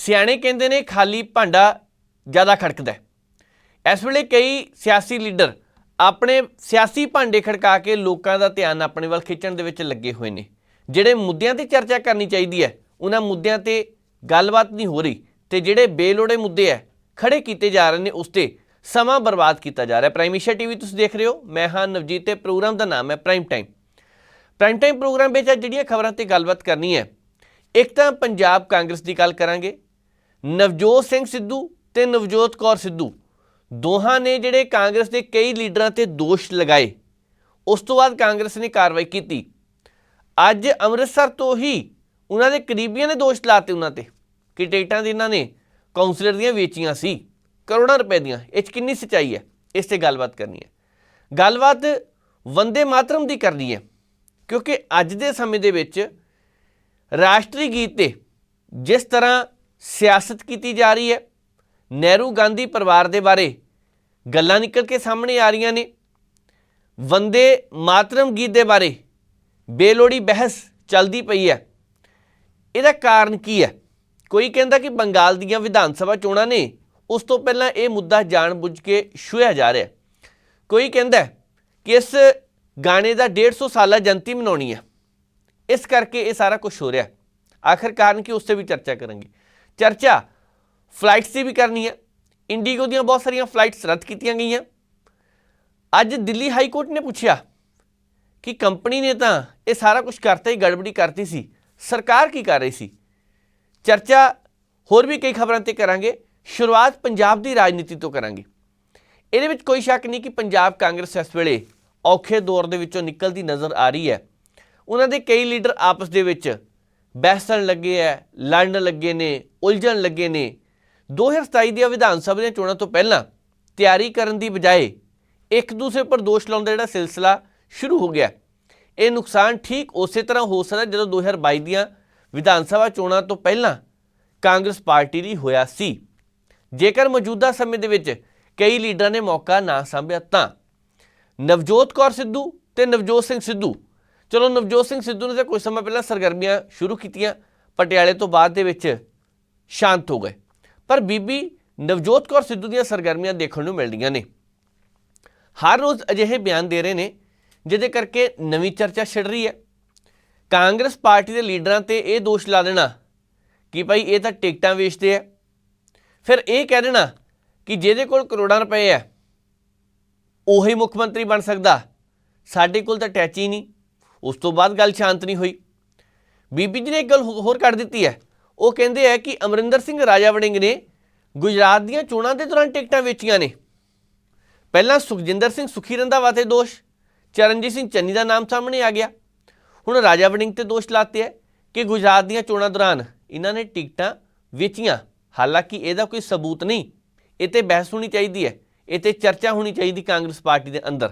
ਸਿਆਣੇ ਕਹਿੰਦੇ ਨੇ ਖਾਲੀ ਭਾਂਡਾ ਜ਼ਿਆਦਾ ਖੜਕਦਾ ਇਸ ਵੇਲੇ ਕਈ ਸਿਆਸੀ ਲੀਡਰ ਆਪਣੇ ਸਿਆਸੀ ਭਾਂਡੇ ਖੜਕਾ ਕੇ ਲੋਕਾਂ ਦਾ ਧਿਆਨ ਆਪਣੇ ਵੱਲ ਖਿੱਚਣ ਦੇ ਵਿੱਚ ਲੱਗੇ ਹੋਏ ਨੇ। ਜਿਹੜੇ ਮੁੱਦਿਆਂ ਤੇ ਚਰਚਾ ਕਰਨੀ ਚਾਹੀਦੀ ਹੈ, ਉਹਨਾਂ ਮੁੱਦਿਆਂ ਤੇ ਗੱਲਬਾਤ ਨਹੀਂ ਹੋ ਰਹੀ ਤੇ ਜਿਹੜੇ ਬੇਲੋੜੇ ਮੁੱਦੇ ਹੈ, ਖੜੇ ਕੀਤੇ ਜਾ ਰਹੇ ਨੇ, ਉਸ ਤੇ ਸਮਾਂ ਬਰਬਾਦ ਕੀਤਾ ਜਾ ਰਿਹਾ। ਪ੍ਰਾਈਮੇਸ਼ੀਆ ਟੀਵੀ ਤੁਸੀਂ ਦੇਖ ਰਹੇ ਹੋ, ਮੈਂ ਹਾਂ ਨਵਜੀਤ ਤੇ ਪ੍ਰੋਗਰਾਮ ਦਾ ਨਾਮ ਹੈ prime time prime time programme ਵਿੱਚ ਅੱਜ ਜਿਹੜੀਆਂ ਖਬਰਾਂ ਤੇ ਗੱਲਬਾਤ ਕਰਨੀ ਹੈ, ਇੱਕ ਤਾਂ ਪੰਜਾਬ ਕਾਂਗਰਸ ਦੀ ਗੱਲ ਕਰਾਂਗੇ ਨਵਜੋਤ ਸਿੰਘ ਸਿੱਧੂ ਤੇ ਨਵਜੋਤ ਕੌਰ ਸਿੱਧੂ। ਦੋਹਾਂ ਨੇ ਜਿਹੜੇ ਕਾਂਗਰਸ ਦੇ ਕਈ ਲੀਡਰਾਂ ਤੇ ਦੋਸ਼ ਲਗਾਏ। ਉਸ ਤੋਂ ਬਾਅਦ ਕਾਂਗਰਸ ਨੇ ਕਾਰਵਾਈ ਕੀਤੀ। ਅੱਜ ਅੰਮ੍ਰਿਤਸਰ ਤੋਂ ਹੀ ਉਹਨਾਂ ਦੇ ਕਰੀਬੀਆਂ ਨੇ ਦੋਸ਼ ਲਾਤੇ ਉਹਨਾਂ ਤੇ। ਕਿ ਟਿਕਟਾਂ ਦੀ ਇਹਨਾਂ ਨੇ ਕਾਉਂਸਲਰ ਦੀਆਂ ਵੇਚੀਆਂ ਸੀ, ਕਰੋੜਾਂ ਰੁਪਏ ਦੀਆਂ। ਇਹ 'ਚ ਕਿੰਨੀ ਸੱਚਾਈ ਹੈ? ਇਸ ਤੇ ਗੱਲਬਾਤ ਕਰਨੀ ਹੈ। ਗੱਲਬਾਤ ਵੰਦੇ ਮਾਤਰਮ ਦੀ ਕਰਨੀ ਹੈ। ਕਿਉਂਕਿ ਅੱਜ ਦੇ ਸਮੇਂ ਦੇ ਵਿੱਚ ਰਾਸ਼ਟਰੀ ਗੀਤ ਤੇ ਜਿਸ ਤਰ੍ਹਾਂ ਸਿਆਸਤ ਕੀਤੀ ਜਾ ਰਹੀ ਹੈ। ਨਹਿਰੂ ਗਾਂਧੀ ਪਰਿਵਾਰ ਦੇ ਬਾਰੇ ਗੱਲਾਂ ਨਿਕਲ ਕੇ ਸਾਹਮਣੇ ਆ ਰਹੀਆਂ ਨੇ। ਵੰਦੇ ਮਾਤਰਮ ਗੀਤ ਦੇ ਬਾਰੇ ਬੇਲੋੜੀ ਬਹਿਸ ਚੱਲਦੀ ਪਈ ਹੈ। ਇਹਦਾ ਕਾਰਨ ਕੀ ਹੈ? ਕੋਈ ਕਹਿੰਦਾ ਕਿ ਬੰਗਾਲ ਦੀਆਂ ਵਿਧਾਨ ਸਭਾ ਚੋਣਾਂ ਨੇ ਉਸ ਤੋਂ ਪਹਿਲਾਂ ਇਹ ਮੁੱਦਾ ਜਾਣਬੁੱਝ ਕੇ ਛੁਹਿਆ ਜਾ ਰਿਹਾ ਕੋਈ ਕਹਿੰਦਾ ਕਿ ਇਸ ਗਾਣੇ ਦਾ 150 ਸਾਲਾ ਜਯੰਤੀ ਮਨਾਉਣੀ ਹੈ। ਇਸ ਕਰਕੇ ਇਹ ਸਾਰਾ ਕੁਝ ਹੋ ਰਿਹਾ ਹੈ। ਆਖਰ ਕਾਰਨ ਕੀ ਉਸ ਤੇ ਵੀ ਚਰਚਾ ਕਰਾਂਗੇ। ਚਰਚਾ ਫਲਾਈਟਸ ਦੀ ਵੀ ਕਰਨੀ ਹੈ। ਇੰਡੀਗੋ ਦੀਆਂ ਬਹੁਤ ਸਾਰੀਆਂ ਫਲਾਈਟਸ ਰੱਦ ਕੀਤੀਆਂ ਗਈਆਂ। ਅੱਜ ਦਿੱਲੀ ਹਾਈ ਕੋਰਟ ਨੇ ਪੁੱਛਿਆ ਕਿ ਕੰਪਨੀ ਨੇ ਤਾਂ ਇਹ ਸਾਰਾ ਕੁਝ ਕਰਤਾ ਹੀ, ਗੜਬੜੀ ਕਰਤੀ ਸੀ। ਸਰਕਾਰ ਕੀ ਕਰ ਰਹੀ ਸੀ? ਚਰਚਾ ਹੋਰ ਵੀ ਕਈ ਖਬਰਾਂ ਤੇ ਕਰਾਂਗੇ। ਸ਼ੁਰੂਆਤ ਪੰਜਾਬ ਦੀ ਰਾਜਨੀਤੀ ਤੋਂ ਕਰਾਂਗੇ। ਇਹਦੇ ਵਿੱਚ ਕੋਈ ਸ਼ੱਕ ਨਹੀਂ ਕਿ ਪੰਜਾਬ ਕਾਂਗਰਸ ਇਸ ਵੇਲੇ ਔਖੇ ਦੌਰ ਦੇ ਵਿੱਚੋਂ ਨਿਕਲਦੀ ਨਜ਼ਰ ਆ ਰਹੀ ਹੈ। ਉਹਨਾਂ ਦੇ ਕਈ ਲੀਡਰ ਆਪਸ ਦੇ ਵਿੱਚ ਬਹਿਸਣ ਲੱਗੇ ਐ, ਲੜਨ ਲੱਗੇ ਨੇ, ਉਲਝਣ ਲੱਗੇ ਨੇ। 2027 ਦੀਆਂ ਵਿਧਾਨ ਸਭਾ ਦੀਆਂ ਚੋਣਾਂ ਤੋਂ ਪਹਿਲਾਂ ਤਿਆਰੀ ਕਰਨ ਦੀ ਬਜਾਏ ਇੱਕ ਦੂਸਰੇ ਪਰ ਦੋਸ਼ ਲਾਉਣ ਦਾ ਜਿਹੜਾ ਸਿਲਸਿਲਾ ਸ਼ੁਰੂ ਹੋ ਗਿਆ। ਇਹ ਨੁਕਸਾਨ ਠੀਕ ਉਸੇ ਤਰ੍ਹਾਂ ਹੋ ਸਕਦਾ ਜਦੋਂ 2022 ਦੀਆਂ ਵਿਧਾਨ ਸਭਾ ਚੋਣਾਂ ਤੋਂ ਪਹਿਲਾਂ ਕਾਂਗਰਸ ਪਾਰਟੀ ਲਈ ਹੋਇਆ ਸੀ। ਜੇਕਰ ਮੌਜੂਦਾ ਸਮੇਂ ਦੇ ਵਿੱਚ ਕਈ ਲੀਡਰਾਂ ਨੇ ਮੌਕਾ ਨਾ ਸੰਭਿਆ ਤਾਂ ਨਵਜੋਤ ਕੌਰ ਸਿੱਧੂ ਤੇ ਨਵਜੋਤ ਸਿੰਘ ਸਿੱਧੂ ਚਲੋ ਨਵਜੋਤ ਸਿੰਘ ਸਿੱਧੂ ਨੇ ਤਾਂ ਕੁਝ ਸਮਾਂ ਪਹਿਲਾਂ ਸਰਗਰਮੀਆਂ ਸ਼ੁਰੂ ਕੀਤੀਆਂ, ਪਟਿਆਲੇ ਤੋਂ ਬਾਅਦ ਦੇ ਵਿੱਚ ਸ਼ਾਂਤ ਹੋ ਗਏ। ਪਰ ਬੀਬੀ ਨਵਜੋਤ ਕੌਰ ਸਿੱਧੂ ਦੀਆਂ ਸਰਗਰਮੀਆਂ ਦੇਖਣ ਨੂੰ ਮਿਲਦੀਆਂ ਨੇ। ਹਰ ਰੋਜ਼ ਅਜਿਹੇ ਬਿਆਨ ਦੇ ਰਹੇ ਨੇ, ਜਿਹਦੇ ਕਰਕੇ ਨਵੀਂ ਚਰਚਾ ਛਿੜ ਰਹੀ ਹੈ। ਕਾਂਗਰਸ ਪਾਰਟੀ ਦੇ ਲੀਡਰਾਂ ਤੇ ਇਹ ਦੋਸ਼ ਲਾ ਦੇਣਾ ਕਿ ਭਾਈ ਇਹ ਤਾਂ ਟਿਕਟਾਂ ਵੇਚਦੇ ਆ। ਫਿਰ ਇਹ ਕਹਿ ਦੇਣਾ ਕਿ ਜਿਹਦੇ ਕੋਲ ਕਰੋੜਾਂ ਰੁਪਏ ਹੈ ਉਹੀ ਮੁੱਖ ਮੰਤਰੀ ਬਣ ਸਕਦਾ। ਸਾਡੇ ਕੋਲ ਤਾਂ ਟੈਚ ਹੀ ਨਹੀਂ। ਉਸ ਤੋਂ ਬਾਅਦ ਗੱਲ ਸ਼ਾਂਤ ਨਹੀਂ ਹੋਈ। ਬੀਬੀ ਜੀ ਨੇ ਇੱਕ ਗੱਲ ਹੋ- ਹੋਰ ਕੱਢ ਦਿੱਤੀ ਹੈ। ਉਹ ਕਹਿੰਦੇ ਆ ਕਿ ਅਮਰਿੰਦਰ ਸਿੰਘ ਰਾਜਾ ਵੜਿੰਗ ਨੇ ਗੁਜਰਾਤ ਦੀਆਂ ਚੋਣਾਂ ਦੇ ਦੌਰਾਨ ਟਿਕਟਾਂ ਵੇਚੀਆਂ ਨੇ। ਪਹਿਲਾਂ ਸੁਖਜਿੰਦਰ ਸਿੰਘ ਸੁਖੀ ਰੰਧਾਵਾ ਤੇ ਦੋਸ਼, ਚਰਨਜੀਤ ਸਿੰਘ ਚੰਨੀ ਦਾ ਨਾਮ ਸਾਹਮਣੇ ਆ ਗਿਆ। ਹੁਣ ਰਾਜਾ ਵੜਿੰਗ ਤੇ ਦੋਸ਼ ਲਾਤੇ ਹੈ ਕਿ ਗੁਜਰਾਤ ਦੀਆਂ ਚੋਣਾਂ ਦੌਰਾਨ ਇਹਨਾਂ ਨੇ ਟਿਕਟਾਂ ਵੇਚੀਆਂ। ਹਾਲਾਂਕਿ ਇਹਦਾ ਕੋਈ ਸਬੂਤ ਨਹੀਂ। ਇਹ ਤੇ ਬਹਿਸ ਹੋਣੀ ਚਾਹੀਦੀ ਹੈ। ਇਹ ਤੇ ਚਰਚਾ ਹੋਣੀ ਚਾਹੀਦੀ ਕਾਂਗਰਸ ਪਾਰਟੀ ਦੇ ਅੰਦਰ।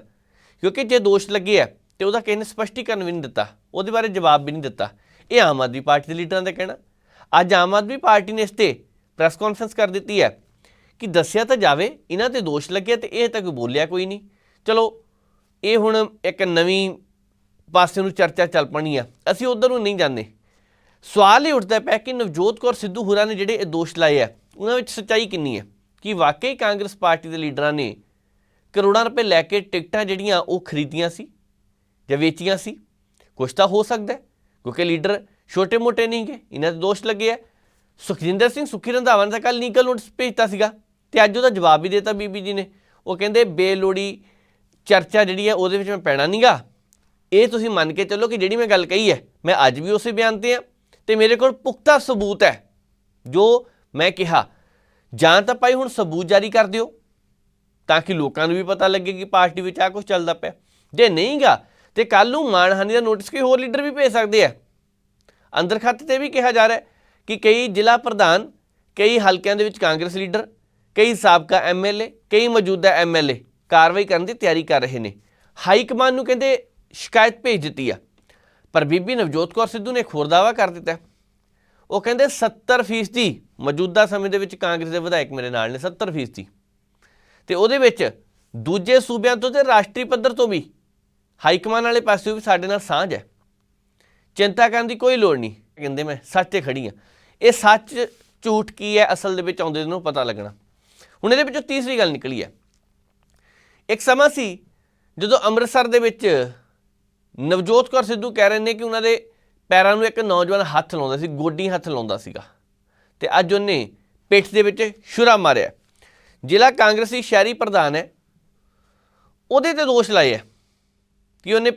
ਕਿਉਂਕਿ ਜੇ ਦੋਸ਼ ਲੱਗੇ ਹੈ ਤੇ ਉਹਦਾ ਕਿਸੇ ਨੇ ਸਪਸ਼ਟੀਕਰਨ ਵੀ ਨਹੀਂ ਦਿੱਤਾ, ਉਹਦੇ ਬਾਰੇ ਜਵਾਬ ਵੀ ਨਹੀਂ ਦਿੱਤਾ। ਇਹ ਆਮ ਆਦਮੀ ਪਾਰਟੀ ਦੇ ਲੀਡਰਾਂ ਦਾ ਕਹਿਣਾ। ਅੱਜ ਆਮ ਆਦਮੀ ਪਾਰਟੀ ਨੇ ਇਸ ਤੇ ਪ੍ਰੈਸ ਕਾਨਫਰੰਸ ਕਰ ਦਿੱਤੀ ਹੈ ਕਿ ਦੱਸਿਆ ਤਾਂ ਜਾਵੇ, ਇਹਨਾਂ ਤੇ ਦੋਸ਼ ਲੱਗਿਆ ਤੇ ਇਹ ਤਾਂ ਕੋਈ ਬੋਲਿਆ ਕੋਈ ਨਹੀਂ। ਚਲੋ, ਇਹ ਹੁਣ ਇੱਕ ਨਵੀਂ ਪਾਸੇ ਨੂੰ ਚਰਚਾ ਚੱਲ ਪਣੀ ਆ। ਅਸੀਂ ਉਧਰ ਨੂੰ ਨਹੀਂ ਜਾਂਦੇ। ਸਵਾਲ ਇਹ ਉੱਠਦਾ ਪਿਆ ਕਿ ਨਵਜੋਤ ਕੌਰ ਸਿੱਧੂ ਹੁਰਾਂ ਨੇ ਜਿਹੜੇ ਇਹ ਦੋਸ਼ ਲਾਏ ਆ, ਉਹਨਾਂ ਵਿੱਚ ਸੱਚਾਈ ਕਿੰਨੀ ਹੈ ਕਿ ਵਾਕਈ ਕਾਂਗਰਸ ਪਾਰਟੀ ਦੇ ਲੀਡਰਾਂ ਨੇ ਕਰੋੜਾਂ ਰੁਪਏ ਲੈ ਕੇ ਟਿਕਟਾਂ ਜਿਹੜੀਆਂ ਉਹ ਖਰੀਦੀਆਂ ਸੀ? ਜਾਂ ਵੇਚੀਆਂ ਸੀ, ਕੁਛ ਤਾਂ ਹੋ ਸਕਦਾ ਕਿਉਂਕਿ ਲੀਡਰ ਛੋਟੇ-ਮੋਟੇ ਨਹੀਂ ਗੇ ਇਹਨਾਂ ਦੇ ਦੋਸ਼ ਲੱਗੇ ਆ। ਸੁਖਜਿੰਦਰ ਸਿੰਘ ਸੁਖੀ ਰੰਧਾਵਾ ਨੇ ਤਾਂ ਕੱਲ ਲੀਗਲ ਨੋਟਿਸ ਭੇਜਤਾ ਸੀਗਾ, ਤੇ ਅੱਜ ਉਹਦਾ ਜਵਾਬ ਵੀ ਦਿੱਤਾ ਬੀਬੀ ਜੀ ਨੇ। ਉਹ ਕਹਿੰਦੇ, ਬੇਲੋੜੀ ਚਰਚਾ ਜਿਹੜੀ ਹੈ, ਉਹਦੇ ਵਿੱਚ ਮੈਂ ਪੈਣਾ ਨਹੀਂਗਾ ਇਹ ਤੁਸੀਂ ਮੰਨ ਕੇ ਚੱਲੋ ਕਿ ਜਿਹੜੀ ਮੈਂ ਗੱਲ ਕਹੀ ਹੈ, ਮੈਂ ਅੱਜ ਵੀ ਉਸੇ ਬਿਆਨ ਤੇ ਆ ਤੇ ਮੇਰੇ ਕੋਲ ਪੁਖਤਾ ਸਬੂਤ ਹੈ, ਜੋ ਮੈਂ ਕਿਹਾ, ਜਾਂ ਤਾਂ ਭਾਈ ਹੁਣ ਸਬੂਤ ਜਾਰੀ ਕਰ ਦਿਓ, ਤਾਂ ਕਿ ਲੋਕਾਂ ਨੂੰ ਵੀ ਪਤਾ ਲੱਗੇ ਕਿ ਪਾਰਟੀ ਵਿੱਚ ਆ ਕੁਝ ਚੱਲਦਾ ਪਿਆ। ਜੇ ਨਹੀਂਗਾ ਤੇ ਕੱਲ ਨੂੰ ਮਾਨਹਾਨੀ ਦਾ ਨੋਟਿਸ ਕੋਈ ਹੋਰ ਲੀਡਰ ਵੀ ਭੇਜ ਸਕਦੇ ਆ। ਅੰਦਰ ਖਾਤੇ ਤੇ ਵੀ ਕਿਹਾ ਜਾ ਰਿਹਾ ਕਿ ਕਈ ਜ਼ਿਲ੍ਹਾ ਪ੍ਰਧਾਨ, ਕਈ ਹਲਕਿਆਂ ਦੇ ਵਿੱਚ ਕਾਂਗਰਸ ਲੀਡਰ ਕਈ ਸਾਬਕਾ ਐਮਐਲਏ ਕਈ ਮੌਜੂਦਾ ਐਮਐਲਏ ਕਾਰਵਾਈ ਕਰਨ ਦੀ ਤਿਆਰੀ ਕਰ ਰਹੇ ਨੇ। ਹਾਈ ਕਮਾਨ ਨੂੰ ਕਹਿੰਦੇ ਸ਼ਿਕਾਇਤ ਭੇਜ ਦਿੱਤੀ ਆ। ਪਰ ਬੀਬੀ ਨਵਜੋਤ ਕੌਰ ਸਿੱਧੂ ਨੇ ਇੱਕ ਹੋਰ ਦਾਅਵਾ ਕਰ ਦਿੱਤਾ। ਉਹ ਕਹਿੰਦੇ 70% ਮੌਜੂਦਾ ਸਮੇਂ ਦੇ ਵਿੱਚ ਕਾਂਗਰਸ ਦੇ ਵਿਧਾਇਕ ਮੇਰੇ ਨਾਲ ਨੇ 70% ਦੀ ਤੇ ਉਹਦੇ ਵਿੱਚ ਦੂਜੇ ਸੂਬਿਆਂ ਤੋਂ ਤੇ ਰਾਸ਼ਟਰੀ ਪੱਧਰ ਤੋਂ ਵੀ ਹਾਈਕਮਾਨ ਵਾਲੇ ਪਾਸੇ ਵੀ ਸਾਡੇ ਨਾਲ ਸਾਂਝ ਹੈ। ਚਿੰਤਾ ਕਰਨ ਦੀ ਕੋਈ ਲੋੜ ਨਹੀਂ। ਕਹਿੰਦੇ ਮੈਂ ਸੱਚ ਤੇ ਖੜੀ ਆ ਇਹ ਸੱਚ ਝੂਠ ਕੀ ਹੈ? ਅਸਲ ਦੇ ਵਿੱਚ ਆਉਂਦੇ ਨੂੰ ਪਤਾ ਲੱਗਣਾ। ਹੁਣ ਇਹਦੇ ਵਿੱਚੋਂ ਤੀਸਰੀ ਗੱਲ ਨਿਕਲੀ ਹੈ। ਇੱਕ ਸਮਾਂ ਸੀ ਜਦੋਂ ਅੰਮ੍ਰਿਤਸਰ ਦੇ ਵਿੱਚ ਨਵਜੋਤ ਕੌਰ ਸਿੱਧੂ ਕਹਿ ਰਹੇ ਨੇ ਕਿ ਉਹਨਾਂ ਦੇ ਪੈਰਾਂ ਨੂੰ ਇੱਕ ਨੌਜਵਾਨ ਹੱਥ ਲਾਉਂਦਾ ਸੀ ਗੋਡੀ ਹੱਥ ਲਾਉਂਦਾ ਸੀਗਾ। ਤੇ ਅੱਜ ਉਹਨੇ ਪਿੱਠ ਦੇ ਵਿੱਚ ਛੁਰਾ ਮਾਰਿਆ। ਜ਼ਿਲ੍ਹਾ ਕਾਂਗਰਸੀ ਸ਼ਹਿਰੀ ਪ੍ਰਧਾਨ ਹੈ। ਉਹਦੇ ਤੇ ਦੋਸ਼ ਲਾਏ ਹੈ। ਕਿ ਉਹਨੇ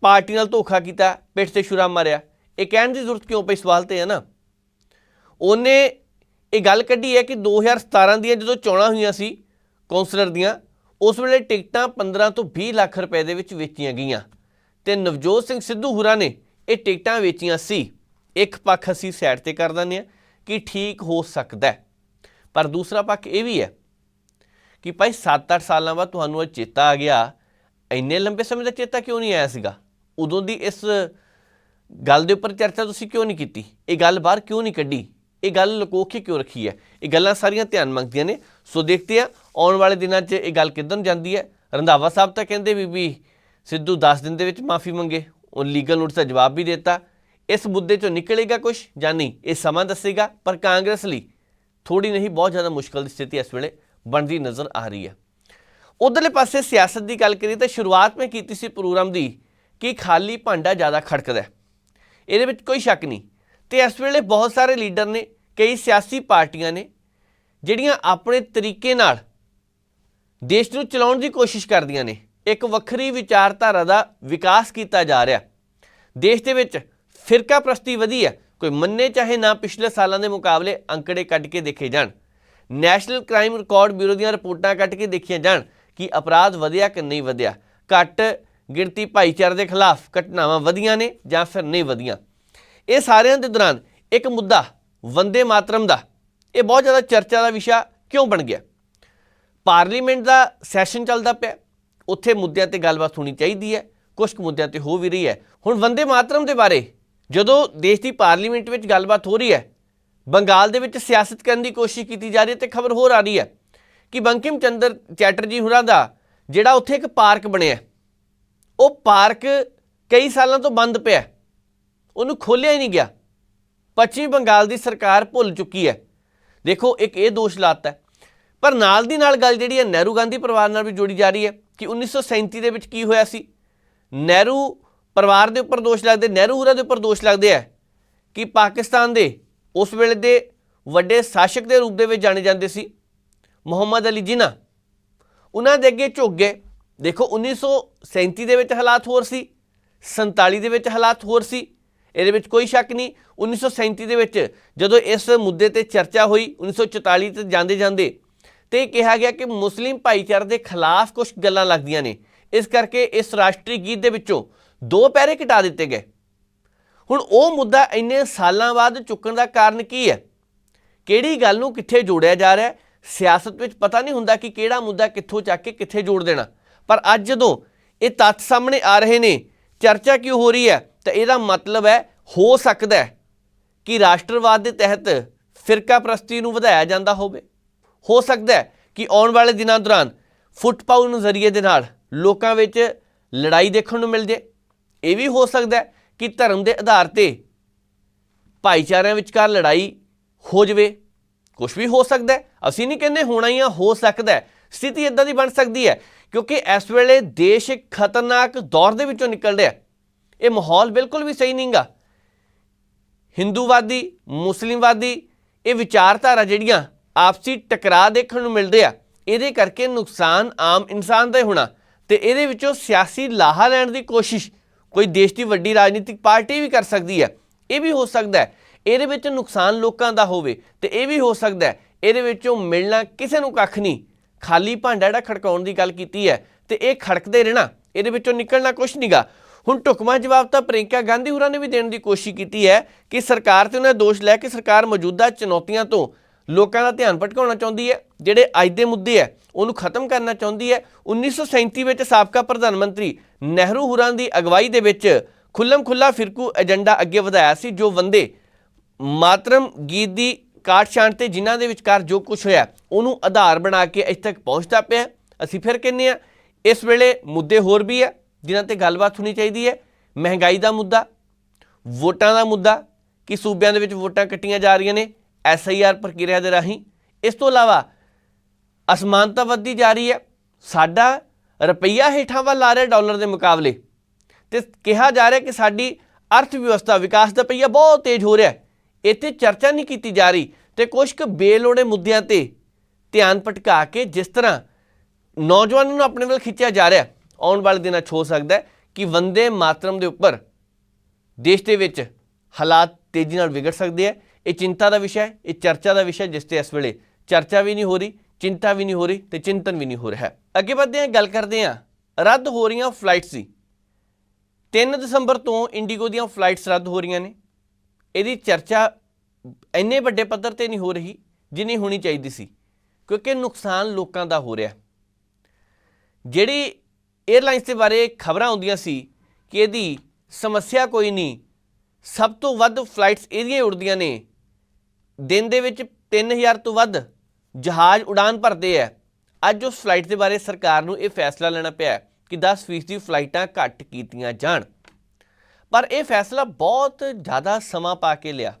ਪਾਰਟੀ ਨਾਲ ਧੋਖਾ ਕੀਤਾ, ਪਿੱਠ ਤੇ ਛੁਰਾ ਮਾਰਿਆ। ਇਹ ਕਹਿਣ ਦੀ ਜ਼ਰੂਰਤ ਕਿਉਂ ਪਈ ਸਵਾਲ ਤੇ ਹੈ ਨਾ? ਉਹਨੇ ਇਹ ਗੱਲ ਕੱਢੀ ਹੈ ਕਿ 2017 ਦੀਆਂ ਜਦੋਂ ਚੋਣਾਂ ਹੋਈਆਂ ਸੀ ਕੌਂਸਲਰ ਦੀਆਂ, ਉਸ ਵੇਲੇ ਟਿਕਟਾਂ 15 ਤੋਂ 20 ਲੱਖ ਰੁਪਏ ਦੇ ਵਿੱਚ ਵੇਚੀਆਂ ਗਈਆਂ। ਤੇ ਨਵਜੋਤ ਸਿੰਘ ਸਿੱਧੂ ਹੁਰਾ ਨੇ ਇਹ ਟਿਕਟਾਂ ਵੇਚੀਆਂ ਸੀ। ਇੱਕ ਪੱਖ ਅਸੀਂ ਸਾਈਡ ਤੇ ਕਰ ਦਿੰਦੇ ਹਾਂ ਕਿ ਠੀਕ ਹੋ ਸਕਦਾ ਪਰ ਦੂਸਰਾ ਪੱਖ ਇਹ ਵੀ ਹੈ ਕਿ ਭਾਈ 7-8 ਸਾਲਾਂ ਬਾਅਦ ਤੁਹਾਨੂੰ ਇਹ ਚੇਤਾ ਆ ਗਿਆ ਇੰਨੇ ਲੰਬੇ ਸਮੇਂ ਦਾ ਚੇਤਾ ਕਿਉਂ ਨਹੀਂ ਆਇਆ ਸੀਗਾ? ਉਦੋਂ ਦੀ ਇਸ ਗੱਲ ਦੇ ਉੱਪਰ ਚਰਚਾ ਤੁਸੀਂ ਕਿਉਂ ਨਹੀਂ ਕੀਤੀ? ਇਹ ਗੱਲ ਬਾਹਰ ਕਿਉਂ ਨਹੀਂ ਕੱਢੀ? ਇਹ ਗੱਲ ਲੁਕੋ ਕੇ ਕਿਉਂ ਰੱਖੀ ਹੈ? ਇਹ ਗੱਲਾਂ ਸਾਰੀਆਂ ਧਿਆਨ ਮੰਗਦੀਆਂ ਨੇ। ਸੋ ਦੇਖਦੇ ਆ ਆਉਣ ਵਾਲੇ ਦਿਨਾਂ 'ਚ ਇਹ ਗੱਲ ਕਿੱਦਾਂ ਜਾਂਦੀ ਹੈ? ਰੰਧਾਵਾ ਸਾਹਿਬ ਤਾਂ ਕਹਿੰਦੇ, ਬੀਬੀ, ਸਿੱਧੂ 10 ਦਿਨ ਦੇ ਵਿੱਚ ਮਾਫੀ ਮੰਗੇ। ਉਹ ਲੀਗਲ ਨੋਟਿਸ ਦਾ ਜਵਾਬ ਵੀ ਦਿੱਤਾ। ਇਸ ਮੁੱਦੇ 'ਚੋਂ ਨਿਕਲੇਗਾ ਕੁਝ ਜਾਂ ਨਹੀਂ? ਇਹ ਸਮਾਂ ਦੱਸੇਗਾ, ਪਰ ਕਾਂਗਰਸ ਲਈ ਥੋੜੀ ਨਹੀਂ, ਬਹੁਤ ਜ਼ਿਆਦਾ ਮੁਸ਼ਕਲ ਦੀ ਸਥਿਤੀ ਇਸ ਵੇਲੇ ਬਣਦੀ ਨਜ਼ਰ ਆ ਰਹੀ ਹੈ। ਉਧਰਲੇ ਪਾਸੇ ਸਿਆਸਤ ਦੀ ਗੱਲ ਕਰੀ ਤਾਂ ਸ਼ੁਰੂਆਤ ਮੈਂ ਕੀਤੀ ਸੀ ਪ੍ਰੋਗਰਾਮ ਦੀ ਕਿ ਖਾਲੀ ਭਾਂਡਾ ਜ਼ਿਆਦਾ ਖੜਕਦਾ ਇਹਦੇ ਵਿੱਚ ਕੋਈ ਸ਼ੱਕ ਨਹੀਂ। ਤੇ ਇਸ ਵੇਲੇ ਬਹੁਤ ਸਾਰੇ ਲੀਡਰ ਨੇ, ਕਈ ਸਿਆਸੀ ਪਾਰਟੀਆਂ ਨੇ, ਜਿਹੜੀਆਂ ਆਪਣੇ ਤਰੀਕੇ ਨਾਲ ਦੇਸ਼ ਨੂੰ ਚਲਾਉਣ ਦੀ ਕੋਸ਼ਿਸ਼ ਕਰਦੀਆਂ ਨੇ। ਇੱਕ ਵੱਖਰੀ ਵਿਚਾਰਧਾਰਾ ਦਾ ਵਿਕਾਸ ਕੀਤਾ ਜਾ ਰਿਹਾ। ਦੇਸ਼ ਦੇ ਵਿੱਚ ਫਿਰਕਾ ਪ੍ਰਸਤੀ ਵਧੀ ਹੈ। ਕੋਈ ਮੰਨੇ ਚਾਹੇ ਨਾ ਪਿਛਲੇ ਸਾਲਾਂ ਦੇ ਮੁਕਾਬਲੇ ਅੰਕੜੇ ਕੱਢ ਕੇ ਦੇਖੇ ਜਾਣ। ਨੈਸ਼ਨਲ ਕ੍ਰਾਈਮ ਰਿਕਾਰਡ ਬਿਊਰੋ ਦੀਆਂ ਰਿਪੋਰਟਾਂ ਕੱਢ ਕੇ ਦੇਖੀਆਂ ਜਾਣ। ਕਿ ਅਪਰਾਧ ਵਧਿਆ ਕਿ ਨਹੀਂ ਵਧਿਆ? ਘੱਟ ਗਿਣਤੀ ਭਾਈਚਾਰੇ ਦੇ ਖਿਲਾਫ ਘਟਨਾਵਾਂ ਵਧੀਆਂ ਨੇ ਜਾਂ ਫਿਰ ਨਹੀਂ ਵਧੀਆਂ? ਇਹ ਸਾਰਿਆਂ ਦੇ ਦੌਰਾਨ ਇੱਕ ਮੁੱਦਾ ਵੰਦੇ ਮਾਤਰਮ ਦਾ। ਇਹ ਬਹੁਤ ਜ਼ਿਆਦਾ ਚਰਚਾ ਦਾ ਵਿਸ਼ਾ ਕਿਉਂ ਬਣ ਗਿਆ? ਪਾਰਲੀਮੈਂਟ ਦਾ ਸੈਸ਼ਨ ਚੱਲਦਾ ਪਿਆ। ਉੱਥੇ ਮੁੱਦਿਆਂ ਤੇ ਗੱਲਬਾਤ ਹੋਣੀ ਚਾਹੀਦੀ ਹੈ। ਕੁਝ ਕੁ ਮੁੱਦਿਆਂ ਤੇ ਹੋ ਵੀ ਰਹੀ ਹੈ। ਹੁਣ ਵੰਦੇ ਮਾਤਰਮ ਦੇ ਬਾਰੇ ਜਦੋਂ ਦੇਸ਼ ਦੀ ਪਾਰਲੀਮੈਂਟ ਵਿੱਚ ਗੱਲਬਾਤ ਹੋ ਰਹੀ ਹੈ, ਬੰਗਾਲ ਦੇ ਵਿੱਚ ਸਿਆਸਤ ਕਰਨ ਦੀ ਕੋਸ਼ਿਸ਼ ਕੀਤੀ ਜਾ ਰਹੀ ਹੈ ਤੇ ਖਬਰ ਹੋਰ ਆ ਰਹੀ ਹੈ। ਕਿ ਬੰਕਿਮ ਚੰਦਰ ਚੈਟਰਜੀ ਹੁਰਾਂ ਦਾ ਜਿਹੜਾ ਉੱਥੇ ਇੱਕ ਪਾਰਕ ਬਣਿਆ ਉਹ ਪਾਰਕ ਕਈ ਸਾਲਾਂ ਤੋਂ ਬੰਦ ਪਿਆ ਉਹਨੂੰ ਖੋਲ੍ਹਿਆ ਹੀ ਨਹੀਂ ਗਿਆ। ਪੱਛਮੀ ਬੰਗਾਲ ਦੀ ਸਰਕਾਰ ਭੁੱਲ ਚੁੱਕੀ ਹੈ। ਦੇਖੋ, ਇੱਕ ਇਹ ਦੋਸ਼ ਲਾਤਾ ਹੈ। ਪਰ ਨਾਲ ਦੀ ਨਾਲ ਗੱਲ ਜਿਹੜੀ ਹੈ, ਨਹਿਰੂ ਗਾਂਧੀ ਪਰਿਵਾਰ ਨਾਲ ਵੀ ਜੋੜੀ ਜਾ ਰਹੀ ਹੈ ਕਿ 1937 ਦੇ ਵਿੱਚ ਕੀ ਹੋਇਆ ਸੀ। ਨਹਿਰੂ ਪਰਿਵਾਰ ਦੇ ਉੱਪਰ ਦੋਸ਼ ਲੱਗਦੇ, ਨਹਿਰੂ ਹੋਰਾਂ ਦੇ ਉੱਪਰ ਦੋਸ਼ ਲੱਗਦੇ ਆ ਕਿ ਪਾਕਿਸਤਾਨ ਦੇ ਉਸ ਵੇਲੇ ਦੇ ਵੱਡੇ ਸ਼ਾਸਕ ਦੇ ਰੂਪ ਦੇ ਵਿੱਚ ਜਾਣੇ ਜਾਂਦੇ ਸੀ। ਮੁਹੰਮਦ ਅਲੀ ਜਿਨਾ ਉਹਨਾਂ ਦੇ ਅੱਗੇ ਝੁੱਕ ਗਏ ਦੇਖੋ 1937 ਦੇ ਵਿੱਚ ਹਾਲਾਤ ਹੋਰ ਸੀ 47 ਦੇ ਵਿੱਚ ਹਾਲਾਤ ਹੋਰ ਸੀ, ਇਹਦੇ ਵਿੱਚ ਕੋਈ ਸ਼ੱਕ ਨਹੀਂ। 1937 ਦੇ ਵਿੱਚ ਜਦੋਂ ਇਸ ਮੁੱਦੇ ਤੇ ਚਰਚਾ ਹੋਈ 1944 ਤੇ ਜਾਂਦੇ ਜਾਂਦੇ, ਤੇ ਇਹ ਕਿਹਾ ਗਿਆ ਕਿ ਮੁਸਲਿਮ ਭਾਈਚਾਰੇ ਦੇ ਖਿਲਾਫ ਕੁਝ ਗੱਲਾਂ ਲੱਗਦੀਆਂ ਨੇ। ਇਸ ਕਰਕੇ ਇਸ ਰਾਸ਼ਟਰੀ ਗੀਤ ਦੇ ਵਿੱਚੋਂ ਦੋ ਪੈਰੇ ਘਟਾ ਦਿੱਤੇ ਗਏ। ਹੁਣ ਉਹ ਮੁੱਦਾ ਇੰਨੇ ਸਾਲਾਂ ਬਾਅਦ ਚੁੱਕਣ ਦਾ ਕਾਰਨ ਕੀ ਹੈ? ਕਿਹੜੀ ਗੱਲ ਨੂੰ ਕਿੱਥੇ ਜੋੜਿਆ ਜਾ ਰਿਹਾ ਸਿਆਸਤ ਵਿੱਚ ਪਤਾ ਨਹੀਂ ਹੁੰਦਾ ਕਿ ਕਿਹੜਾ ਮੁੱਦਾ ਕਿੱਥੋਂ ਚੱਕ ਕੇ ਕਿੱਥੇ ਜੋੜ ਦੇਣਾ। ਪਰ ਅੱਜ ਜਦੋਂ ਇਹ ਤੱਥ ਸਾਹਮਣੇ ਆ ਰਹੇ ਨੇ, ਚਰਚਾ ਕਿਉਂ ਹੋ ਰਹੀ ਹੈ? ਤਾਂ ਇਹਦਾ ਮਤਲਬ ਹੈ, ਹੋ ਸਕਦਾ ਹੈ ਕਿ ਰਾਸ਼ਟਰਵਾਦ ਦੇ ਤਹਿਤ ਫਿਰਕਾ ਪ੍ਰਸਤੀ ਨੂੰ ਵਧਾਇਆ ਜਾਂਦਾ ਹੋਵੇ। ਹੋ ਸਕਦਾ ਹੈ ਕਿ ਆਉਣ ਵਾਲੇ ਦਿਨਾਂ ਦੌਰਾਨ ਫੁੱਟਪਾਉ ਨਜ਼ਰੀਏ ਦੇ ਨਾਲ ਲੋਕਾਂ ਵਿੱਚ ਲੜਾਈ ਦੇਖਣ ਨੂੰ ਮਿਲ ਜੇ ਇਹ ਵੀ ਹੋ ਸਕਦਾ ਹੈ ਕਿ ਧਰਮ ਦੇ ਆਧਾਰ ਤੇ ਭਾਈਚਾਰਿਆਂ ਵਿਚਕਾਰ ਲੜਾਈ ਹੋ ਜਵੇ। ਕੁਝ ਵੀ ਹੋ ਸਕਦਾ ਅਸੀਂ ਨਹੀਂ ਕਹਿੰਦੇ ਹੋਣਾ ਹੀ ਆ, ਹੋ ਸਕਦਾ ਸਥਿਤੀ ਇਦਾਂ ਦੀ ਬਣ ਸਕਦੀ ਹੈ, ਕਿਉਂਕਿ ਇਸ ਵੇਲੇ ਦੇਸ਼ ਇੱਕ ਖਤਰਨਾਕ ਦੌਰ ਦੇ ਵਿੱਚੋਂ ਨਿਕਲ ਰਿਹਾ ਇਹ ਮਾਹੌਲ ਬਿਲਕੁਲ ਵੀ ਸਹੀ ਨਹੀਂਗਾ। ਹਿੰਦੂਵਾਦੀ, ਮੁਸਲਿਮਵਾਦੀ ਇਹ ਵਿਚਾਰਧਾਰਾ ਜਿਹੜੀਆਂ ਆਪਸੀ ਟਕਰਾਅ ਦੇਖਣ ਨੂੰ ਮਿਲਦੇ ਆ, ਇਹਦੇ ਕਰਕੇ ਨੁਕਸਾਨ ਆਮ ਇਨਸਾਨ ਦਾ ਹੋਣਾ। ਤੇ ਇਹਦੇ ਵਿੱਚੋਂ ਸਿਆਸੀ ਲਾਹਾ ਲੈਣ ਦੀ ਕੋਸ਼ਿਸ਼ ਕੋਈ ਦੇਸ਼ ਦੀ ਵੱਡੀ ਰਾਜਨੀਤਿਕ ਪਾਰਟੀ ਵੀ ਕਰ ਸਕਦੀ ਹੈ। ਇਹ ਵੀ ਹੋ ਸਕਦਾ ਹੈ ਇਹਦੇ ਵਿੱਚ ਨੁਕਸਾਨ ਲੋਕਾਂ ਦਾ ਹੋਵੇ ਤੇ ਇਹ ਵੀ ਹੋ ਸਕਦਾ ਹੈ। ਇਹਦੇ ਵਿੱਚੋਂ ਮਿਲਣਾ ਕਿਸੇ ਨੂੰ ਕੱਖ ਨਹੀਂ। ਖਾਲੀ ਭਾਂਡਾ ਜਿਹੜਾ ਖੜਕਾਉਣ ਦੀ ਗੱਲ ਕੀਤੀ ਹੈ ਤੇ ਇਹ ਖੜਕਦੇ ਰਹਿਣਾ, ਇਹਦੇ ਵਿੱਚੋਂ ਨਿਕਲਣਾ ਕੁਝ ਨਹੀਂਗਾ ਹੁਣ ਟੁਕਮਾ ਜਵਾਬ ਤਾਂ ਪ੍ਰਿੰਕਾ ਗਾਂਧੀ ਹੋਰਾਂ ਨੇ ਵੀ ਦੇਣ ਦੀ ਕੋਸ਼ਿਸ਼ ਕੀਤੀ ਹੈ ਕਿ ਸਰਕਾਰ ਤੇ ਉਹਨਾਂ ਦੋਸ਼ ਲੈ ਕੇ ਸਰਕਾਰ ਮੌਜੂਦਾ ਚੁਣੌਤੀਆਂ ਤੋਂ ਲੋਕਾਂ ਦਾ ਧਿਆਨ ਭਟਕਾਉਣਾ ਚਾਹੁੰਦੀ ਹੈ। ਜਿਹੜੇ ਅੱਜ ਦੇ ਮੁੱਦੇ ਹੈ, ਉਹਨੂੰ ਖਤਮ ਕਰਨਾ ਚਾਹੁੰਦੀ ਹੈ। 1937 ਵਿੱਚ ਸਾਬਕਾ ਪ੍ਰਧਾਨ ਮੰਤਰੀ ਨਹਿਰੂ ਹੋਰਾਂ ਦੀ ਅਗਵਾਈ ਦੇ ਵਿੱਚ ਖੁੱਲਮ ਖੁੱਲਾ ਫਿਰਕੂ ਏਜੰਡਾ ਅੱਗੇ ਵਧਾਇਆ ਸੀ, ਜੋ ਬੰਦੇ ਮਾਤਰਮ ਗੀਤ ਦੀ ਕਾਟ ਛਾਂਟ ਤੇ ਜਿਨ੍ਹਾਂ ਦੇ ਵਿਚਕਾਰ ਜੋ ਕੁਝ ਹੋਇਆ, ਉਹਨੂੰ ਆਧਾਰ ਬਣਾ ਕੇ ਇੱਥੇ ਤੱਕ ਪਹੁੰਚਦਾ ਪਿਆ ਅਸੀਂ ਫਿਰ ਕਹਿੰਦੇ ਆ ਇਸ ਵੇਲੇ ਮੁੱਦੇ ਹੋਰ ਵੀ ਆ ਜਿਨ੍ਹਾਂ ਤੇ ਗੱਲਬਾਤ ਹੋਣੀ ਚਾਹੀਦੀ ਹੈ। ਮਹਿੰਗਾਈ ਦਾ ਮੁੱਦਾ, ਵੋਟਾਂ ਦਾ ਮੁੱਦਾ, ਕਿ ਸੂਬਿਆਂ ਦੇ ਵਿੱਚ ਵੋਟਾਂ ਕੱਟੀਆਂ ਜਾ ਰਹੀਆਂ ਨੇ ਐਸਆਈਆਰ ਪ੍ਰਕਿਰਿਆ ਦੇ ਰਾਹੀਂ। ਇਸ ਤੋਂ ਇਲਾਵਾ ਅਸਮਾਨਤਾ ਵੱਧਦੀ ਜਾ ਰਹੀ ਹੈ। ਸਾਡਾ ਰੁਪਈਆ ਹੇਠਾਂ ਵੱਲ ਆ ਰਿਹਾ ਡਾਲਰ ਦੇ ਮੁਕਾਬਲੇ। ਤੇ ਕਿਹਾ ਜਾ ਰਿਹਾ ਕਿ ਸਾਡੀ ਅਰਥ ਵਿਵਸਥਾ ਵਿਕਾਸ ਦਾ ਪਈਆ ਬਹੁਤ ਤੇਜ਼ ਹੋ ਰਿਹਾ ਹੈ। ਇੱਥੇ ਚਰਚਾ ਨਹੀਂ ਕੀਤੀ ਜਾ ਰਹੀ ਤੇ ਕੁਝ ਕੁ ਬੇਲੋੜੇ ਮੁੱਦਿਆਂ ਤੇ ਧਿਆਨ ਭਟਕਾ ਕੇ ਜਿਸ ਤਰ੍ਹਾਂ ਨੌਜਵਾਨਾਂ ਨੂੰ ਆਪਣੇ ਵੱਲ ਖਿੱਚਿਆ ਜਾ ਰਿਹਾ, ਆਉਣ ਵਾਲੇ ਦਿਨਾਂ 'ਚ ਹੋ ਸਕਦਾ ਕਿ ਵੰਦੇ ਮਾਤਰਮ ਦੇ ਉੱਪਰ ਦੇਸ਼ ਦੇ ਵਿੱਚ ਹਾਲਾਤ ਤੇਜ਼ੀ ਨਾਲ ਵਿਗੜ ਸਕਦੇ ਆ ਇਹ ਚਿੰਤਾ ਦਾ ਵਿਸ਼ਾ ਹੈ, ਇਹ ਚਰਚਾ ਦਾ ਵਿਸ਼ਾ ਜਿਸ ਤੇ ਇਸ ਵੇਲੇ ਚਰਚਾ ਵੀ ਨਹੀਂ ਹੋ ਰਹੀ, ਚਿੰਤਾ ਵੀ ਨਹੀਂ ਹੋ ਰਹੀ ਤੇ ਚਿੰਤਨ ਵੀ ਨਹੀਂ ਹੋ ਰਿਹਾ। ਅੱਗੇ ਵਧਦੇ ਹਾਂ, ਗੱਲ ਕਰਦੇ ਹਾਂ। ਰੱਦ ਹੋ ਰਹੀਆਂ ਫਲਾਈਟਸ ਦੀ। 3 ਦਸੰਬਰ ਤੋਂ ਇੰਡੀਗੋ ਦੀਆਂ ਫਲਾਈਟਸ ਰੱਦ ਹੋ ਰਹੀਆਂ ਨੇ। ਇਹਦੀ ਚਰਚਾ ਇੰਨੇ ਵੱਡੇ ਪੱਧਰ ਤੇ ਨਹੀਂ ਹੋ ਰਹੀ ਜਿੰਨੀ ਹੋਣੀ ਚਾਹੀਦੀ ਸੀ, ਕਿਉਂਕਿ ਨੁਕਸਾਨ ਲੋਕਾਂ ਦਾ ਹੋ ਰਿਹਾ। ਜਿਹੜੀ 에ਅਰਲਾਈਨਸ ਦੇ ਬਾਰੇ ਖਬਰਾਂ ਆਉਂਦੀਆਂ ਸੀ ਕਿ ਇਹਦੀ ਸਮੱਸਿਆ ਕੋਈ ਨਹੀਂ, ਸਭ ਤੋਂ ਵੱਧ ਫਲਾਈਟਸ ਇਹਦੀਆਂ ਹੀ ਉੜਦੀਆਂ ਨੇ। ਦਿਨ ਦੇ ਵਿੱਚ 3000 ਤੋਂ ਵੱਧ ਜਹਾਜ਼ ਉਡਾਨ ਭਰਦੇ ਆ। ਅੱਜ ਉਸ ਫਲਾਈਟ ਦੇ ਬਾਰੇ ਸਰਕਾਰ ਨੂੰ ਇਹ ਫੈਸਲਾ ਲੈਣਾ ਪਿਆ ਕਿ 10% ਦੀ ਫਲਾਈਟਾਂ ਘੱਟ ਕੀਤੀਆਂ ਜਾਣ। ਪਰ ਇਹ ਫੈਸਲਾ ਬਹੁਤ ਜ਼ਿਆਦਾ ਸਮਾਂ ਪਾ ਕੇ ਲਿਆ।